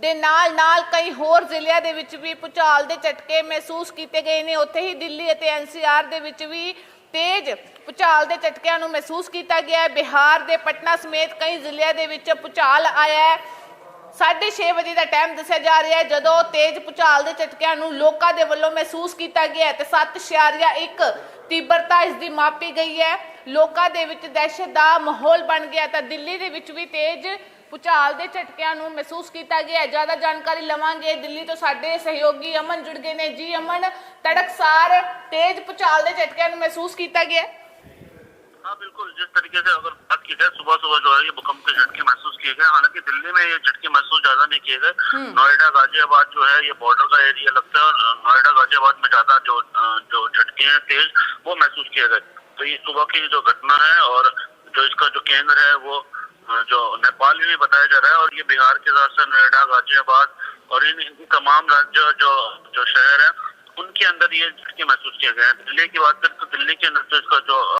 ਦੇ ਨਾਲ ਨਾਲ ਕਈ ਹੋਰ ਜ਼ਿਲ੍ਹਿਆਂ ਦੇ ਵਿੱਚ ਵੀ ਭੂਚਾਲ ਦੇ ਝਟਕੇ ਮਹਿਸੂਸ ਕੀਤੇ ਗਏ ਨੇ। ਉੱਥੇ ਹੀ ਦਿੱਲੀ ਅਤੇ ਐਨਸੀਆਰ ਦੇ ਵਿੱਚ ਵੀ ਤੇਜ਼ ਭੂਚਾਲ ਦੇ ਝਟਕਿਆਂ ਨੂੰ ਮਹਿਸੂਸ ਕੀਤਾ ਗਿਆ ਹੈ। ਬਿਹਾਰ ਦੇ ਪਟਨਾ ਸਮੇਤ ਕਈ ਜ਼ਿਲ੍ਹਿਆਂ ਦੇ ਵਿੱਚ ਭੂਚਾਲ ਆਇਆ ਹੈ। 6:30 ਵਜੇ ਦਾ ਟਾਈਮ ਦੱਸਿਆ ਜਾ ਰਿਹਾ ਹੈ। ਜਦੋਂ ਤੇਜ਼ ਭੂਚਾਲ ਦੇ ਝਟਕਿਆਂ ਨੂੰ ਲੋਕਾਂ ਦੇ ਵੱਲੋਂ ਮਹਿਸੂਸ ਕੀਤਾ ਗਿਆ ਹੈ ਤੇ 7.1 ਤੀਬਰਤਾ ਇਸ ਦੀ ਮਾਪੀ ਗਈ ਹੈ। ਲੋਕਾਂ ਦੇ ਵਿੱਚ ਦਹਿਸ਼ਤ ਦਾ ਮਾਹੌਲ ਬਣ ਗਿਆ ਤਾਂ ਦਿੱਲੀ ਦੇ ਵਿੱਚ ਵੀ ਤੇਜ਼ ਭੂਚਾਲ ਦੇ ਝਟਕਿਆਂ ਨੂੰ ਮਹਿਸੂਸ ਕੀਤਾ ਗਿਆ ਹੈ ਜ਼ਿਆਦਾ ਜਾਣਕਾਰੀ ਲਵਾਂਗੇ ਦਿੱਲੀ ਤੋਂ ਸਾਡੇ ਸਹਿਯੋਗੀ ਅਮਨ ਜੁੜ ਗਏ ਨੇ ਜੀ ਅਮਨ ਤੜਕਸਾਰ ਤੇਜ਼ ਭੂਚਾਲ ਦੇ ਝਟਕਿਆਂ ਨੂੰ ਮਹਿਸੂਸ ਕੀਤਾ ਗਿਆ ਹੈ हाँ बिल्कुल जिस तरीके से अगर बात की जाए सुबह सुबह जो है ये भूकंप के झटके महसूस किए गए हालांकि दिल्ली में ये झटके महसूस ज्यादा नहीं किए गए नोएडा गाजियाबाद जो है ये बॉर्डर का एरिया लगता है और नोएडा गाजियाबाद में ज्यादा जो अ, जो झटके हैं तेज वो महसूस किए गए तो ये सुबह की जो घटना है और जो इसका जो केंद्र है वो अ, जो नेपाल में भी बताया जा रहा है और ये बिहार के साथ नोएडा, गाजियाबाद और इन तमाम राज्य जो जो शहर है, उनके अंदर ये महसूस किए गए हैं। दिल्ली की बात करें तो दिल्ली के अंदर तो इसका जो